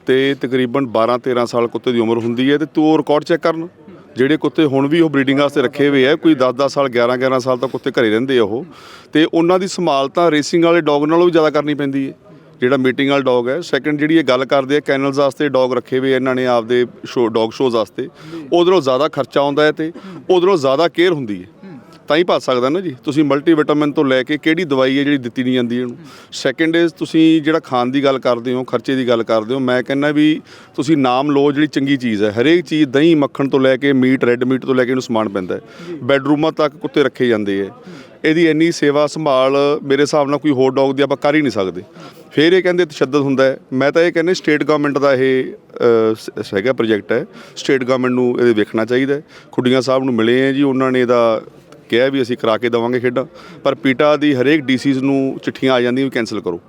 ਤੇ ਤਕਰੀਬਨ 12 13 ਸਾਲ ਕੁੱਤੇ ਦੀ ਉਮਰ ਹੁੰਦੀ ਹੈ ਤੇ ਤੂੰ ਉਹ ਰਿਕਾਰਡ ਚੈੱਕ ਕਰਨ। ਜਿਹੜੇ ਕੁੱਤੇ ਹੁਣ ਵੀ ਉਹ ਬਰੀਡਿੰਗ ਵਾਸਤੇ ਰੱਖੇ ਹੋਏ ਆ ਕੋਈ 10 10 ਸਾਲ 11 11 ਸਾਲ ਤੱਕ ਕੁੱਤੇ ਘਰੇ ਰਹਿੰਦੇ ਆ ਉਹ ਤੇ ਉਹਨਾਂ ਦੀ ਸੰਭਾਲ ਤਾਂ ਰੇਸਿੰਗ ਵਾਲੇ ਡੌਗ ਨਾਲੋਂ ਵੀ ਜ਼ਿਆਦਾ ਕਰਨੀ ਪੈਂਦੀ ਹੈ। ਜਿਹੜਾ ਮੀਟਿੰਗ ਵਾਲ ਡੌਗ ਹੈ ਸੈਕੰਡ ਜਿਹੜੀ ਇਹ ਗੱਲ ਕਰਦੇ ਆ, ਕੈਨਲਸ ਵਾਸਤੇ ਡੌਗ ਰੱਖੇ ਹੋਏ ਇਹਨਾਂ ਨੇ ਆਪਦੇ ਸ਼ੋ ਡੌਗ ਸ਼ੋਜ਼ ਵਾਸਤੇ। ਉਧਰੋਂ ਜ਼ਿਆਦਾ ਖਰਚਾ ਆਉਂਦਾ ਹੈ ਤੇ ਉਧਰੋਂ ਜ਼ਿਆਦਾ ਕੇਅਰ ਹੁੰਦੀ ਹੈ। ਤਾਂ ਹੀ ਭੱਜ ਸਕਦਾ ਨਾ ਜੀ। ਤੁਸੀਂ ਮਲਟੀਵਿਟਾਮਿਨ ਤੋਂ ਲੈ ਕੇ ਕਿਹੜੀ ਦਵਾਈ ਹੈ ਜਿਹੜੀ ਦਿੱਤੀ ਨਹੀਂ ਜਾਂਦੀ ਇਹਨੂੰ? ਸੈਕੰਡ ਇਜ਼ ਤੁਸੀਂ ਜਿਹੜਾ ਖਾਣ ਦੀ ਗੱਲ ਕਰਦੇ ਹੋ, ਖਰਚੇ ਦੀ ਗੱਲ ਕਰਦੇ ਹੋ, ਮੈਂ ਕਹਿੰਦਾ ਵੀ ਤੁਸੀਂ ਨਾਮ ਲਓ ਜਿਹੜੀ ਚੰਗੀ ਚੀਜ਼ ਹੈ। ਹਰੇਕ ਚੀਜ਼ ਦਹੀਂ, ਮੱਖਣ ਤੋਂ ਲੈ ਕੇ ਮੀਟ ਰੈੱਡ ਮੀਟ ਤੋਂ ਲੈ ਕੇ ਇਹਨੂੰ ਸਮਾਨ ਪੈਂਦਾ ਹੈ। ਬੈਡਰੂਮਾਂ ਤੱਕ ਕੁੱਤੇ ਰੱਖੇ ਜਾਂਦੇ ਹੈ। ਇਹਦੀ ਇੰਨੀ ਸੇਵਾ ਸੰਭਾਲ ਮੇਰੇ ਹਿਸਾਬ ਨਾਲ ਕੋਈ ਹੋਰ ਡੌਗ ਦੀ ਆਪਾਂ ਕਰ ਹੀ ਨਹੀਂ ਸਕਦੇ। ਫਿਰ ਇਹ ਕਹਿੰਦੇ ਤਸ਼ੱਦਦ ਹੁੰਦਾ ਹੈ। ਮੈਂ ਤਾਂ ਇਹ ਕਹਿੰਦੇ ਸਟੇਟ ਗਵਰਨਮੈਂਟ ਦਾ ਇਹ ਹੈਗਾ ਪ੍ਰੋਜੈਕਟ ਹੈ। ਸਟੇਟ ਗਵਰਨਮੈਂਟ ਨੂੰ ਇਹ ਵੇਖਣਾ ਚਾਹੀਦਾ ਖੁੱਡੀਆਂ ਸਾਹਿਬ ਨੂੰ ਮਿਲੇ ਆ ਜੀ, ਉਹਨਾਂ ਨੇ ਇਹਦਾ ਕਿਹਾ ਵੀ ਅਸੀਂ ਕਰਾ ਕੇ ਦੇਵਾਂਗੇ ਖੇਡਾਂ। ਪਰ ਪੀਟਾ ਦੀ ਹਰੇਕ ਡੀਸੀਜ਼ ਨੂੰ ਚਿੱਠੀਆਂ ਆ ਜਾਂਦੀਆਂ ਵੀ ਕੈਨਸਲ ਕਰੋ।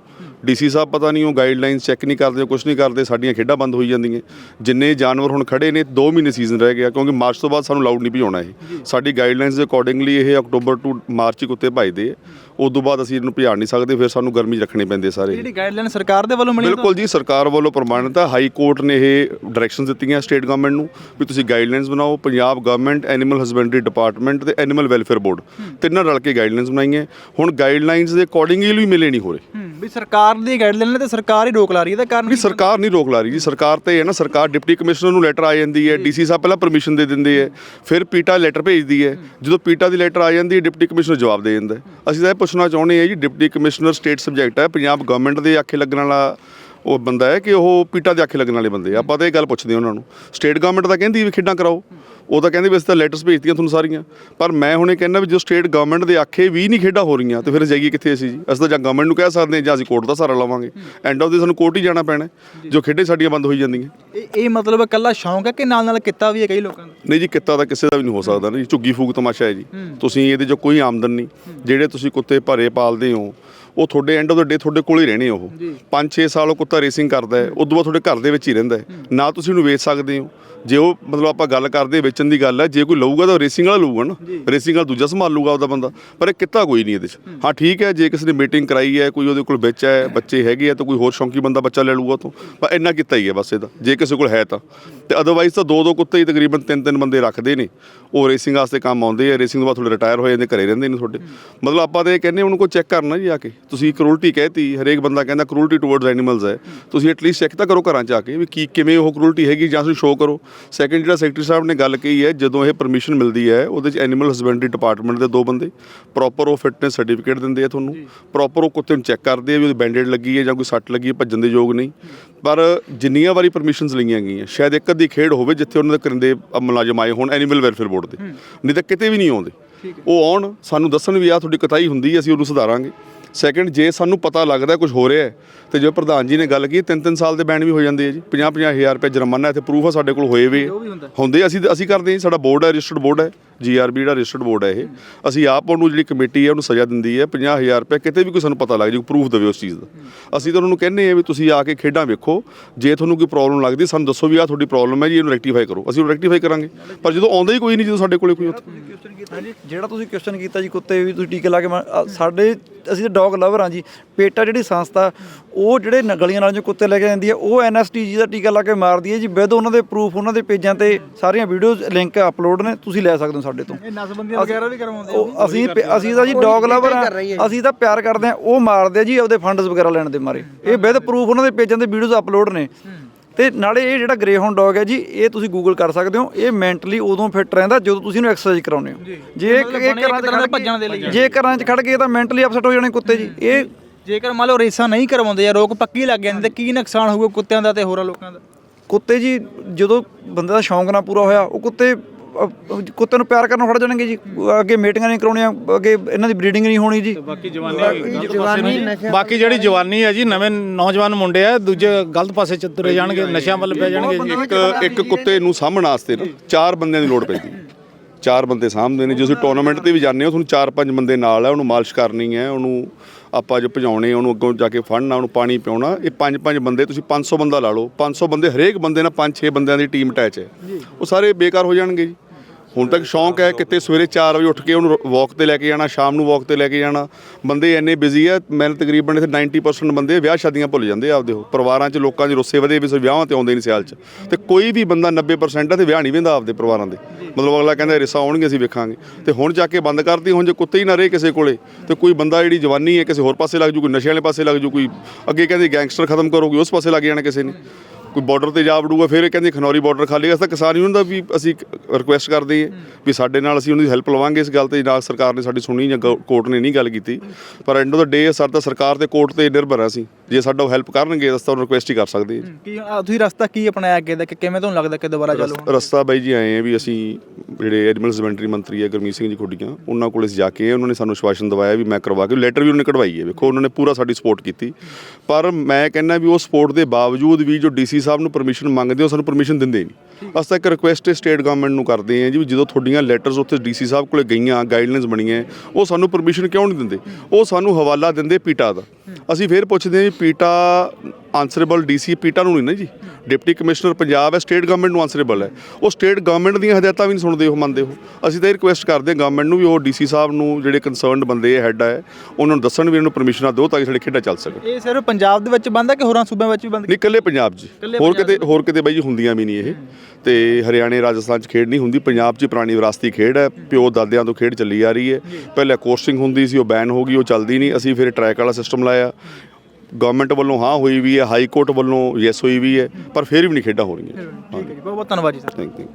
ਡੀਸੀ ਸਾਹਿਬ ਪਤਾ ਨਹੀਂ ਉਹ ਗਾਈਡਲਾਈਨਸ ਚੈੱਕ ਨਹੀਂ ਕਰਦੇ ਕੁਝ ਨਹੀਂ ਕਰਦੇ ਸਾਡੀਆਂ ਖੇਡਾਂ ਬੰਦ ਹੋਈ ਜਾਂਦੀਆਂ। ਜਿੰਨੇ ਜਾਨਵਰ ਹੁਣ ਖੜੇ ਨੇ 2 ਮਹੀਨੇ ਸੀਜ਼ਨ ਰਹਿ ਗਿਆ ਕਿਉਂਕਿ ਮਾਰਚ ਤੋਂ ਬਾਅਦ ਸਾਨੂੰ ਲਾਊਡ ਨਹੀਂ ਭਜਾਉਣਾ ਇਹ। ਸਾਡੀ ਗਾਈਡਲਾਈਨਸ ਦੇ ਅਕੋਰਡਿੰਗਲੀ ਇਹ ਅਕਤੂਬਰ ਟੂ ਮਾਰਚ ਹੀ ਕੁੱਤੇ ਭਜਦੇ ਉਸ ਤੋਂ ਬਾਅਦ ਅਸੀਂ ਇਹਨੂੰ ਭਜਾ ਨਹੀਂ ਸਕਦੇ ਫਿਰ ਸਾਨੂੰ ਗਰਮੀ 'ਚ ਰੱਖਣੇ ਪੈਂਦੇ ਸਾਰੇ। ਜਿਹੜੀ ਗਾਈਡਲਾਈਨ ਸਰਕਾਰ ਦੇ ਵੱਲੋਂ ਮਿਲੀ ਬਿਲਕੁਲ ਜੀ ਸਰਕਾਰ ਵੱਲੋਂ ਪ੍ਰਮਾਣਿਤ ਹੈ ਹਾਈ ਕੋਰਟ ਨੇ ਇਹ ਡਾਇਰੈਕਸ਼ਨਸ ਦਿੱਤੀਆਂ ਸਟੇਟ ਗਵਰਨਮੈਂਟ ਨੂੰ ਵੀ ਤੁਸੀਂ ਗਾਈਡਲਾਈਨਸ ਬਣਾਓ। Punjab government animal husbandry department ਤੇ ਐਨੀਮਲ ਵੈਲਫੇਅਰ ਬੋਰਡ ਤਿੰਨਾਂ ਰਲ ਕੇ ਗਾਈਡਲਾਈਨਸ ਬਣਾਈਆਂ। ਹੁਣ ਗਾਈਡਲਾਈਨਸ ਦੇ ਅਕੋਰਡਿੰਗਲੀ ਵੀ ਮਿਲੇ ਨਹੀਂ ਹੋ ਰਹੇ। ਵੀ ਸਰਕਾਰ ਦੀ ਗਾਈਡਲਾਈਨ ਨੇ ਤੇ ਸਰਕਾਰ ਹੀ ਰੋਕ ਲਾ ਰਹੀ ਹੈ ਇਹਦਾ ਕਾਰਨ ਵੀ ਸਰਕਾਰ ਨਹੀਂ ਰੋਕ ਲਾ ਰਹੀ ਜੀ ਸਰਕਾਰ ਤੇ ਹੈ ਨਾ ਸਰਕਾਰ ਡਿਪਟੀ ਕਮਿਸ਼ਨਰ ਨੂੰ ਲੈਟਰ ਆ ਜਾਂਦੀ ਹੈ ਡੀਸੀ ਸਾਹਿਬ ਪਹਿਲਾਂ ਪਰਮਿਸ਼ਨ ਦੇ ਦਿੰਦੇ ਹੈ ਫਿਰ ਪੀਟਾ ਲੈਟਰ ਭੇਜਦੀ ਹੈ ਜਦੋਂ ਪੀਟਾ ਦੀ ਲੈਟਰ ਆ ਜਾਂਦੀ ਹੈ ਡਿਪਟੀ ਕਮਿਸ਼ਨਰ ਜਵਾਬ ਦੇ ਦਿੰਦਾ। ਅਸੀਂ ਤਾਂ ਇਹ ਪੁੱਛਣਾ ਚਾਹੁੰਦੇ ਹਾਂ ਜੀ ਡਿਪਟੀ ਕਮਿਸ਼ਨਰ ਸਟੇਟ ਸਬਜੈਕਟ ਹੈ ਪੰਜਾਬ ਗਵਰਨਮੈਂਟ ਦੇ ਆਖੇ ਲੱਗਣ ਵਾਲਾ ਉਹ ਬੰਦਾ ਹੈ ਕਿ ਉਹ ਪੀਟਾ ਦੇ ਆਖੇ ਲੱਗਣ ਵਾਲੇ ਬੰਦੇ ਆ। ਆਪਾਂ ਤਾਂ ਇਹ ਗੱਲ ਪੁੱਛਦੇ ਹਾਂ ਉਹਨਾਂ ਨੂੰ। ਸਟੇਟ ਗਵਰਨਮੈਂਟ ਤਾਂ ਕਹਿੰਦੀ ਵੀ ਖੇਡਾਂ ਕਰਾਓ। ਉਹ ਤਾਂ ਕਹਿੰਦੇ ਵੀ ਅਸੀਂ ਤਾਂ ਲੈਟਰਸ ਭੇਜਤੀਆਂ ਤੁਹਾਨੂੰ ਸਾਰੀਆਂ। ਪਰ ਮੈਂ ਹੁਣ ਕਹਿੰਦਾ ਵੀ ਜੋ ਸਟੇਟ ਗਵਰਨਮੈਂਟ ਦੇ ਆਖੇ ਵੀ ਨਹੀਂ ਖੇਡਾਂ ਹੋ ਰਹੀਆਂ ਤੇ ਫਿਰ ਜਾਈਏ ਕਿੱਥੇ ਅਸੀਂ ਜੀ? ਅਸੀਂ ਤਾਂ ਜਾਂ ਗਵਰਨਮੈਂਟ ਨੂੰ ਕਹਿ ਸਕਦੇ ਹਾਂ ਜਾਂ ਅਸੀਂ ਕੋਰਟ ਦਾ ਸਹਾਰਾ ਲਵਾਂਗੇ। ਐਂਡ ਆਫ ਦੇ ਸਾਨੂੰ ਕੋਰਟ ਹੀ ਜਾਣਾ ਪੈਣਾ ਜੋ। ਖੇਡੇ ਸਾਡੀਆਂ ਬੰਦ ਹੋਈ ਜਾਂਦੀਆਂ। ਇਹ ਇਹ ਮਤਲਬ ਇਕੱਲਾ ਸ਼ੌਂਕ ਹੈ ਕਿ ਨਾਲ ਨਾਲ ਕਿੱਤਾ ਵੀ ਹੈ ਕਈ ਲੋਕਾਂ ਦਾ? ਨਹੀਂ ਜੀ ਕਿੱਤਾ ਤਾਂ ਕਿਸੇ ਦਾ ਵੀ ਨਹੀਂ ਹੋ ਸਕਦਾ ਨਾ ਜੀ। ਝੁੱਗੀ ਫੂਕ ਤਮਾਸ਼ਾ ਹੈ ਜੀ। ਤੁਸੀਂ ਇਹਦੇ 'ਚ ਕੋਈ ਆਮਦਨ ਨਹੀਂ। ਜਿਹੜੇ ਤੁਸੀਂ ਕੁੱਤੇ ਭਰੇ ਪਾਲਦੇ ਹੋ ਉਹ ਤੁਹਾਡੇ ਐਂਡ ਆਫ ਦਾ ਡੇ ਤੁਹਾਡੇ ਕੋਲ ਹੀ ਰਹਿਣੇ ਉਹ। 5-6 ਸਾਲ ਉਹ ਕੁੱਤਾ ਰੇਸਿੰਗ ਕਰਦਾ ਹੈ ਉਦੋਂ ਬਾਅਦ ਤੁਹਾਡੇ ਘਰ ਦੇ ਵਿੱਚ ਹੀ ਰਹਿੰਦਾ ਹੈ। ਨਾ ਤੁਸੀਂ ਉਹਨੂੰ ਵੇਚ ਸਕਦੇ ਹੋ ਜੇ ਉਹ ਮਤਲਬ ਆਪਾਂ ਗੱਲ ਕਰਦੇ ਵੇਚਣ ਦੀ ਗੱਲ ਹੈ ਜੇ ਕੋਈ ਲਊਗਾ ਤਾਂ ਰੇਸਿੰਗ ਵਾਲਾ ਲਊਗਾ ਨਾ। ਰੇਸਿੰਗ ਵਾਲਾ ਦੂਜਾ ਸੰਭਾਲ ਲਊਗਾ ਉਹਦਾ ਬੰਦਾ। ਪਰ ਇਹ ਕਿੱਤਾ ਕੋਈ ਨਹੀਂ ਇਹਦੇ 'ਚ। ਹਾਂ। ਠੀਕ ਹੈ ਜੇ ਕਿਸੇ ਨੇ ਮੀਟਿੰਗ ਕਰਾਈ ਹੈ ਕੋਈ ਉਹਦੇ ਕੋਲ ਵਿੱਚ ਹੈ ਬੱਚੇ ਹੈਗੇ ਆ ਤਾਂ ਕੋਈ ਹੋਰ ਸ਼ੌਂਕੀ ਬੰਦਾ ਬੱਚਾ ਲੈ ਲਊਗਾ ਤੋਂ ਪਰ ਇੰਨਾ ਕਿੱਤਾ ਹੀ ਹੈ ਬਸ ਇਹਦਾ ਜੇ ਕਿਸੇ ਕੋਲ ਹੈ ਤਾਂ। ਤੇ ਅਦਰਵਾਈਜ਼ ਤਾਂ ਦੋ ਦੋ ਕੁੱਤੇ ਹੀ ਤਕਰੀਬਨ ਤਿੰਨ ਤਿੰਨ ਬੰਦੇ ਰੱਖਦੇ ਨੇ। ਉਹ ਰੇਸਿੰਗ ਵਾਸਤੇ ਕੰਮ ਆਉਂਦੇ ਆ ਰੇਸਿੰਗ ਤੋਂ ਬਾਅਦ ਥੋੜੇ ਰਿਟਾਇਰ ਹੋ ਜਾਂਦੇ ਘਰੇ ਰਹਿੰਦੇ ਨੇ ਤੁਹਾਡੇ। ਮਤਲਬ ਆਪਾਂ ਤਾਂ ਇਹ ਕਹਿੰਦੇ ਉਹਨੂੰ ਕੋਈ ਚੈੱਕ ਕਰਨਾ ਜੀ ਆ ਕੇ। ਤੁਸੀਂ ਕਰੂਲਟੀ ਕਹਿਤੀ ਹਰੇਕ ਬੰਦਾ ਕਹਿੰਦਾ ਕਰੂਲਟੀ ਟੁਵਰਡਸ ਐਨੀਮਲਸ ਹੈ। ਤੁਸੀਂ ਐਟਲੀਸਟ ਚੈੱਕ ਤਾਂ ਕਰੋ ਘਰਾਂ 'ਚ ਆ ਕੇ ਵੀ ਕੀ ਕਿਵੇਂ ਉਹ ਕਰੂਲਟੀ ਹੈਗੀ ਜਾਂ ਤੁਸੀਂ ਸ਼ੋਅ ਕਰੋ। ਸੈਕੰਡ ਜਿਹੜਾ ਸੈਕਟਰੀ ਸਾਹਿਬ ਨੇ ਗੱਲ ਕਹੀ ਹੈ ਜਦੋਂ ਇਹ ਪਰਮਿਸ਼ਨ ਮਿਲਦੀ ਹੈ ਉਹਦੇ 'ਚ ਐਨੀਮਲ ਹਸਬੈਂਡਰੀ ਡਿਪਾਰਟਮੈਂਟ ਦੇ ਦੋ ਬੰਦੇ ਪ੍ਰੋਪਰ ਉਹ ਫਿਟਨੈਸ ਸਰਟੀਫਿਕੇਟ ਦਿੰਦੇ ਆ ਤੁਹਾਨੂੰ ਪ੍ਰੋਪਰ ਉਹ ਕੁੱਤੇ ਨੂੰ ਚੈੱਕ ਕਰਦੇ ਆ ਵੀ ਉਹਦੀ ਬੈਂਡੇਡ ਲੱਗੀ ਹੈ ਜਾਂ ਕੋਈ ਸੱਟ ਲੱਗੀ ਹੈ ਭੱਜਣ ਦੇ ਯੋਗ ਨਹੀਂ। ਪਰ ਜਿੰਨੀਆਂ ਵਾਰੀ ਪਰਮਿਸ਼ਨਸ ਲਈਆਂ ਗਈਆਂ ਸ਼ਾਇਦ ਇੱਕ ਅੱਧੀ ਖੇਡ ਹੋਵੇ ਜਿੱਥੇ ਉਹਨਾਂ ਦੇ ਕਰਿੰਦੇ ਮੁਲਾਜ਼ਮ ਆਏ ਹੋਣ ਐਨੀਮਲ ਵੈਲਫੇਅਰ ਬੋਰਡ ਦੇ। ਨਹੀਂ ਤਾਂ ਕਿਤੇ ਵੀ ਨਹੀਂ ਆਉਂਦੇ। ਉਹ ਆਉਣ ਸਾਨੂੰ ਦੱਸਣ ਵੀ ਆ ਤੁਹਾਡੀ ਕਤਾਈ ਹੁੰਦੀ ਹੈ ਅਸੀਂ ਉਹਨੂੰ ਸੁਧਾਰਾਂਗੇ। ਸੈਕੰਡ ਜੇ ਸਾਨੂੰ ਪਤਾ ਲੱਗਦਾ ਕੁਝ ਹੋ ਰਿਹਾ ਹੈ ਤੇ ਜੋ ਪ੍ਰਧਾਨ ਜੀ ਨੇ ਗੱਲ ਕੀਤੀ ਤਿੰਨ ਤਿੰਨ ਸਾਲ ਦੇ ਬੈਨ ਵੀ ਹੋ ਜਾਂਦੇ ਆ ਜੀ। 50 50 ਹਜ਼ਾਰ ਰੁਪਏ ਜੁਰਮਾਨਾ ਇੱਥੇ ਪ੍ਰੂਫ ਆ ਸਾਡੇ ਕੋਲ ਹੋਏ ਵੇ ਹੁੰਦੇ। ਅਸੀਂ ਅਸੀਂ ਕਰਦੇ ਹਾਂ ਸਾਡਾ ਬੋਰਡ ਹੈ ਰਜਿਸਟਰਡ ਬੋਰਡ ਹੈ। ਜੀਆਰਬੀ ਜਿਹੜਾ ਰਜਿਸਟਰਡ ਬੋਰਡ ਹੈ ਇਹ, ਅਸੀਂ ਆਪ ਉਹਨੂੰ ਜਿਹੜੀ ਕਮੇਟੀ ਹੈ ਉਹਨੂੰ ਸਜ਼ਾ ਦਿੰਦੀ ਹੈ 50000 ਰੁਪਏ ਕਿਤੇ ਵੀ ਕੋਈ ਸਾਨੂੰ ਪਤਾ ਲੱਗ ਜੇ ਪ੍ਰੂਫ ਦੇਵੇ ਉਸ ਚੀਜ਼ ਦਾ। ਅਸੀਂ ਤਾਂ ਉਹਨਾਂ ਨੂੰ ਕਹਿੰਦੇ ਆ ਵੀ ਤੁਸੀਂ ਆ ਕੇ ਖੇਡਾਂ ਵੇਖੋ, ਜੇ ਤੁਹਾਨੂੰ ਕੋਈ ਪ੍ਰੋਬਲਮ ਲੱਗਦੀ ਸਾਨੂੰ ਦੱਸੋ ਵੀ ਆ ਤੁਹਾਡੀ ਪ੍ਰੋਬਲਮ ਹੈ ਜੀ, ਇਹਨੂੰ ਰੈਕਟੀਫਾਈ ਕਰੋ। ਅਸੀਂ ਉਹਨੂੰ ਰੈਕਟੀਫਾਈ ਕਰਾਂਗੇ। ਪਰ ਜਦੋਂ ਆਉਂਦਾ ਹੀ ਕੋਈ ਨਹੀਂ, ਜਦੋਂ ਸਾਡੇ ਕੋਲੇ ਕੋਈ ਉੱਥੇ ਜਿਹੜਾ ਤੁਸੀਂ ਕੁਐਸਚਨ ਕੀਤਾ ਜੀ ਕੁੱਤੇ ਵੀ ਤੁਸੀਂ ਟੀਕੇ ਲਾ ਕੇ ਸਾਡੇ ਅਸੀਂ ਤਾਂ ਡੌਗ ਲਵਰ ਹਾਂ ਜੀ। ਪੇਟਾ ਜਿਹੜੀ ਸੰਸਥਾ ਉਹ ਜਿਹੜੇ ਨ- ਗਲੀਆਂ ਨਾਲ ਜੋ ਕੁੱਤੇ ਲੈ ਕੇ ਜਾਂਦੀ ਹੈ ਉਹ ਐਨਐਸਟੀਜੀ ਦਾ ਟੀਕਾ ਲਾ ਕੇ ਮਾਰਦੀ ਹੈ ਜੀ। ਵਿਦ ਉਹਨਾਂ ਦੇ ਪ੍ਰੂਫ ਉਹਨਾਂ ਦੇ ਪੇਜਾਂ ਤੇ ਸਾਰੀਆਂ ਵੀਡੀਓਜ਼ ਲਿੰਕ ਅਪਲੋਡ ਨੇ ਤੁਸੀਂ ਲੈ ਸਕਦੇ ਹੋ ਸਾਡੇ ਤੋਂ। ਇਹ ਨਸਬੰਦੀਆਂ ਵਗੈਰਾ ਵੀ ਕਰਵਾਉਂਦੇ ਆ ਉਹ ਅਸੀਂ ਅਸੀਂ ਤਾਂ ਜੀ ਡੌਗ ਲਵਰ ਆ ਅਸੀਂ ਤਾਂ ਪਿਆਰ ਕਰਦੇ ਆ ਉਹ ਮਾਰਦੇ ਆ ਜੀ ਆਪਦੇ ਫੰਡਸ ਵਗੈਰਾ ਲੈਣ ਦੇ ਮਾਰੇ। ਇਹ ਵਿਦ ਪ੍ਰੂਫ ਉਹਨਾਂ ਦੇ ਪੇਜਾਂ ਤੇ ਵੀਡੀਓਜ਼ ਅਪਲੋਡ ਨੇ। ਤੇ ਨਾਲੇ ਇਹ ਜਿਹੜਾ ਗ੍ਰੇ ਹੌਂਡ ਡੌਗ ਹੈ ਜੀ ਇਹ ਤੁਸੀਂ ਗੂਗਲ ਕਰ ਸਕਦੇ ਹੋ। ਇਹ ਮੈਂਟਲੀ ਉਦੋਂ ਫਿੱਟ ਰਹਿੰਦਾ ਜਦੋਂ ਤੁਸੀਂ ਇਹਨੂੰ ਐਕਸਰਸਾਈਜ਼ ਕਰਾਉਂਦੇ ਹੋ। ਜੇ। ਇਹ ਘਰਾਂ 'ਚ ਖੜ ਭੱਜਣ ਦੇ ਲਈ। ਗਏ ਜੇ ਘਰਾਂ 'ਚ ਖੜ ਗਏ ਤਾਂ ਮੈਂਟਲੀ ਅਪਸੈਟ ਹੋ ਜਾਣੇ ਕੁੱਤੇ ਜੀ। ਇਹ ਜੇਕਰ ਮੰਨ ਲਓ ਰੇਸਾਂ ਨਹੀਂ ਕਰਵਾਉਂਦੇ ਜਾਂ ਰੋਕ ਪੱਕੀ ਲੱਗ ਜਾਂਦੀ ਤੇ ਕੀ ਨੁਕਸਾਨ ਹੋਊਗਾ ਕੁੱਤਿਆਂ ਦਾ ਤੇ ਹੋਰਾਂ ਲੋਕਾਂ ਦਾ? ਕੁੱਤੇ ਜੀ ਜਦੋਂ ਬੰਦੇ ਦਾ ਸ਼ੌਂਕ ਨਾ ਪੂਰਾ ਹੋਇਆ ਉਹ ਕੁੱਤੇ ਕੁੱਤੇ ਨੂੰ ਪਿਆਰ ਕਰਨ ਫੜ ਜਾਣਗੇ ਜੀ। ਅੱਗੇ ਮੀਟਿੰਗਾਂ ਨਹੀਂ ਕਰਾਉਣੀਆਂ ਅੱਗੇ ਇਹਨਾਂ ਦੀ ਬਰੀਡਿੰਗ ਨਹੀਂ ਹੋਣੀ ਜੀ। ਬਾਕੀ ਜਵਾਨੀ ਬਾਕੀ ਜਿਹੜੀ ਜਵਾਨੀ ਹੈ ਜੀ ਨਵੇਂ ਨੌਜਵਾਨ ਮੁੰਡੇ ਆ ਦੂਜੇ ਗਲਤ ਪਾਸੇ ਚ ਤੁਰੇ ਜਾਣਗੇ ਨਸ਼ਿਆਂ ਵੱਲ ਪੈ ਜਾਣਗੇ ਇੱਕ ਇੱਕ ਕੁੱਤੇ ਨੂੰ। ਸਾਂਭਣ ਵਾਸਤੇ ਨਾ ਚਾਰ ਬੰਦਿਆਂ ਦੀ ਲੋੜ ਪੈਂਦੀ। ਚਾਰ ਬੰਦੇ ਸਾਂਭਦੇ ਨੇ ਜੇ ਤੁਸੀਂ ਟੂਰਨਾਮੈਂਟ ਤੇ ਵੀ ਜਾਂਦੇ ਹੋ ਤੁਹਾਨੂੰ ਚਾਰ ਪੰਜ ਬੰਦੇ ਨਾਲ ਹੈ ਉਹਨੂੰ ਮਾਲਿਸ਼ ਕਰਨੀ ਹੈ ਉਹਨੂੰ ਆਪਾਂ ਜੋ ਭਜਾਉਣੇ ਉਹਨੂੰ ਅੱਗੋਂ ਜਾ ਕੇ ਫੜਨਾ ਉਹਨੂੰ ਪਾਣੀ ਪਿਉਣਾ ਇਹ ਪੰਜ ਪੰਜ ਬੰਦੇ ਤੁਸੀਂ 500 ਬੰਦਾ ਲਾ ਲਓ। 500 ਬੰਦੇ ਹਰੇਕ ਬੰਦੇ ਨਾਲ 5-6 ਬੰਦਿਆਂ ਦੀ ਟੀਮ ਅਟੈਚ ਹੈ। ਉਹ ਸਾਰੇ ਬੇਕਾਰ ਹੋ ਜਾਣਗੇ ਜੀ। ਹੁਣ ਤੱਕ ਸ਼ੌਂਕ ਹੈ ਕਿਤੇ ਸਵੇਰੇ 4 ਵਜੇ ਉੱਠ ਕੇ ਉਹਨੂੰ ਵਾਕ ਤੇ ਲੈ ਕੇ ਜਾਣਾ, ਸ਼ਾਮ ਨੂੰ ਵਾਕ ਤੇ ਲੈ ਕੇ ਜਾਣਾ। ਬੰਦੇ ਇੰਨੇ ਬਿਜ਼ੀ ਆ, ਮੈਂ ਤਕਰੀਬਨ ਇੱਥੇ 90% ਬੰਦੇ ਵਿਆਹ ਸ਼ਾਦੀਆਂ ਭੁੱਲ ਜਾਂਦੇ ਆ ਆਪਦੇ ਉਹ। ਪਰਿਵਾਰਾਂ 'ਚ ਲੋਕਾਂ 'ਚ ਰੁੱਸੇ ਵਧੇ ਵੀ ਸੋ ਵਿਆਹਾਂ ਤੇ ਆਉਂਦੇ ਨਹੀਂ ਸਿਆਲ 'ਚ। ਤੇ ਕੋਈ ਵੀ ਬੰਦਾ 90% ਆ ਤੇ ਵਿਆਹ ਨਹੀਂ ਵਿੰਦਾ ਆਪਦੇ ਪਰਿਵਾਰਾਂ ਦੇ। ਮਤਲਬ ਅਗਲਾ ਕਹਿੰਦਾ ਰਿਸਾ ਆਉਣਗੇ ਅਸੀਂ ਵੇਖਾਂਗੇ। ਤੇ ਹੁਣ ਜਾ ਕੇ ਬੰਦ ਕਰਤੀ, ਹੁਣ ਜੇ ਕੁੱਤੇ ਹੀ ਨਾ ਰਹੇ ਕਿਸੇ ਕੋਲੇ, ਤੇ ਕੋਈ ਬੰਦਾ ਜਿਹੜੀ ਜਵਾਨੀ ਹੈ, ਕਿਸੇ ਹੋਰ ਪਾਸੇ ਲੱਗ ਜੂ, ਕੋਈ ਨਸ਼ੇ ਵਾਲੇ ਪਾਸੇ ਲੱਗ ਜੂ, ਕੋਈ ਅੱਗੇ ਕਹਿੰਦੇ ਗੈਂਗਸਟਰ ਖਤਮ ਕਰੋਗੇ, ਉਸ ਪਾਸੇ ਲੱਗ ਜਾਣਾ ਕਿਸੇ ਨੇ। ਕੋਈ ਬਾਰਡਰ ਤੇ ਜਾ ਵੜੂਗਾ ਫਿਰ ਇਹ ਕਹਿੰਦੇ ਖਨੌਰੀ ਬਾਰਡਰ ਖਾਲੀ ਅਸਾਂ ਕਿਸਾਨ ਯੂਨੀਅਨ ਦਾ ਵੀ ਅਸੀਂ ਰਿਕੁਐਸਟ ਕਰਦੇ ਹਾਂ ਵੀ ਸਾਡੇ ਨਾਲ ਅਸੀਂ ਉਹਨਾਂ ਦੀ ਹੈਲਪ ਲਵਾਂਗੇ ਇਸ ਗੱਲ ਤੇ। ਨਾ ਸਰਕਾਰ ਨੇ ਸਾਡੀ ਸੁਣੀ ਜਾਂ ਕੋਰਟ ਨੇ ਨਹੀਂ ਗੱਲ ਕੀਤੀ। ਪਰ end of the day sir ਤਾਂ ਸਰਕਾਰ ਤੇ ਕੋਰਟ ਤੇ ਨਿਰਭਰ ਆ ਅਸੀਂ। ਜੇ ਸਾਡਾ ਉਹ ਹੈਲਪ ਕਰਨਗੇ ਤਾਂ ਉਹ ਰਿਕੁਐਸਟ ਹੀ ਕਰ ਸਕਦੇ ਹਾਂ ਕੀ ਤੁਸੀਂ ਰਸਤਾ ਕੀ ਅਪਣਾਇਆ ਅੱਗੇ ਦਾ? ਕਿ ਕਿਵੇਂ ਤੁਹਾਨੂੰ ਲੱਗਦਾ ਕਿ ਦੁਬਾਰਾ ਚੱਲੂ ਰਸ- ਰਸਤਾ ਬਾਈ ਜੀ ਆਏ ਆ ਵੀ ਅਸੀਂ ਜਿਹੜੇ ਐਨੀਮਲ ਹਸਬੈਂਡਰੀ ਮੰਤਰੀ ਹੈ ਗੁਰਮੀਤ ਸਿੰਘ ਜੀ ਖੁੱਡੀਆਂ ਉਹਨਾਂ ਕੋਲ ਅਸੀਂ ਜਾ ਕੇ ਉਹਨਾਂ ਨੇ ਸਾਨੂੰ ਸ਼ਵਾਸ਼ਨ ਦਵਾਇਆ ਵੀ ਮੈਂ ਕਰਵਾ ਕੇ ਲੈਟਰ ਵੀ ਉਹਨਾਂ ਨੇ ਕਢਵਾਈ ਹੈ। ਵੇਖੋ ਉਹਨਾਂ ਨੇ ਪੂਰਾ ਸਾਡੀ ਸਪੋਰਟ ਕੀਤੀ। ਪਰ ਮੈਂ ਕਹਿੰਦਾ ਵੀ ਉਹ ਸਪੋਰਟ ਦੇ ਬਾਵਜੂਦ ਵੀ ਜੋ ਡੀਸੀ ਸਾਹਿਬ ਨੂੰ ਪਰਮਿਸ਼ਨ ਮੰਗਦੇ ਹੋ, ਸਾਨੂੰ ਪਰਮਿਸ਼ਨ ਦਿੰਦੇ ਨਹੀਂ। ਅਸੀਂ ਤਾਂ ਇੱਕ ਰਿਕੁਐਸਟ ਸਟੇਟ ਗਵਰਨਮੈਂਟ ਨੂੰ ਕਰਦੇ ਹਾਂ ਜੀ ਵੀ ਜਦੋਂ ਤੁਹਾਡੀਆਂ ਲੈਟਰਸ ਉੱਥੇ ਡੀਸੀ ਸਾਹਿਬ ਕੋਲੇ ਗਈਆਂ ਗਾਈਡਲਾਈਨਸ ਬਣੀਆਂ, ਉਹ ਸਾਨੂੰ ਪਰਮਿਸ਼ਨ ਕਿਉਂ ਨਹੀਂ ਦਿੰਦੇ? ਉਹ ਸਾਨੂੰ ਹਵਾਲਾ ਦਿੰਦੇ ਪੀਟਾ ਦਾ। ਅਸੀਂ ਫਿਰ ਪੁੱਛਦੇ ਹਾਂ ਜੀ ਪੀਟਾ ਆਨਸਰੇਬਲ ਡੀਸੀ, ਪੀਟਾ ਨੂੰ ਨਹੀਂ ਨਾ ਜੀ? ਡਿਪਟੀ ਕਮਿਸ਼ਨਰ ਪੰਜਾਬ ਹੈ ਸਟੇਟ ਗਵਰਨਮੈਂਟ ਨੂੰ ਆਨਸਰੇਬਲ ਹੈ। ਉਹ ਸਟੇਟ ਗਵਰਨਮੈਂਟ ਦੀਆਂ ਹਦਾਇਤਾਂ ਵੀ ਨਹੀਂ ਸੁਣਦੇ ਉਹ ਮੰਨਦੇ ਉਹ। ਅਸੀਂ ਤਾਂ ਇਹ ਰਿਕੁਐਸਟ ਕਰਦੇ ਹਾਂ ਗਵਰਨਮੈਂਟ ਨੂੰ ਵੀ ਉਹ ਡੀਸੀ ਸਾਹਿਬ ਨੂੰ ਜਿਹੜੇ ਕੰਸਰਨਡ ਬੰਦੇ ਹੈੱਡ ਹੈ ਉਹਨਾਂ ਨੂੰ ਦੱਸਣ ਵੀ ਇਹਨੂੰ ਪਰਮਿਸ਼ਨਾਂ ਦਿਓ ਤਾਂ ਕਿ ਸਾਡੇ ਖੇਡਾਂ ਚੱਲ ਸਕਣ। ਇਹ ਸਿਰਫ ਪੰਜਾਬ ਦੇ ਵਿੱਚ ਬੰਦ ਹੈ ਕਿ ਹੋਰਾਂ ਸੂਬਿਆਂ ਵਿੱਚ ਵੀ ਬੰਦ ਨਹੀਂ ਇਕੱਲੇ ਪੰਜਾਬ 'ਚ। ਹੋਰ ਕਿਤੇ ਹੋਰ ਕਿਤੇ ਬਾਈ ਜੀ ਹੁੰਦੀਆਂ ਵੀ ਨਹੀਂ ਇਹ। ਤੇ ਹਰਿਆਣੇ ਰਾਜਸਥਾਨ 'ਚ ਖੇਡ ਨਹੀਂ ਹੁੰਦੀ। ਪੰਜਾਬ 'ਚ ਹੀ ਪੁਰਾਣੀ ਵਿਰਾਸਤੀ ਖੇਡ ਹੈ। ਪਿਓ ਦਾਦਿਆਂ ਤੋਂ ਖੇਡ ਚੱਲੀ ਆ ਰਹੀ ਹੈ। ਪਹਿਲਾਂ ਕੋਸਟਿੰਗ ਹੁੰਦੀ ਸੀ ਉਹ ਬੈਨ ਹੋ ਗਈ ਉਹ ਚੱਲਦੀ ਨਹੀਂ। ਅਸੀਂ ਫਿਰ ਟਰੈਕ ਵਾਲਾ ਸਿਸਟਮ ਲਾਇਆ। ਗਵਰਨਮੈਂਟ ਵੱਲੋਂ ਹਾਂ ਹੋਈ ਵੀ ਹੈ ਹਾਈ ਕੋਰਟ ਵੱਲੋਂ ਯੈਸ ਹੋਈ ਵੀ ਹੈ ਪਰ ਫਿਰ ਵੀ ਨਹੀਂ ਖੇਡਾਂ ਹੋ ਰਹੀਆਂ। ਠੀਕ ਹੈ ਜੀ ਬਹੁਤ ਬਹੁਤ ਧੰਨਵਾਦ ਜੀ ਸਰ। Thank you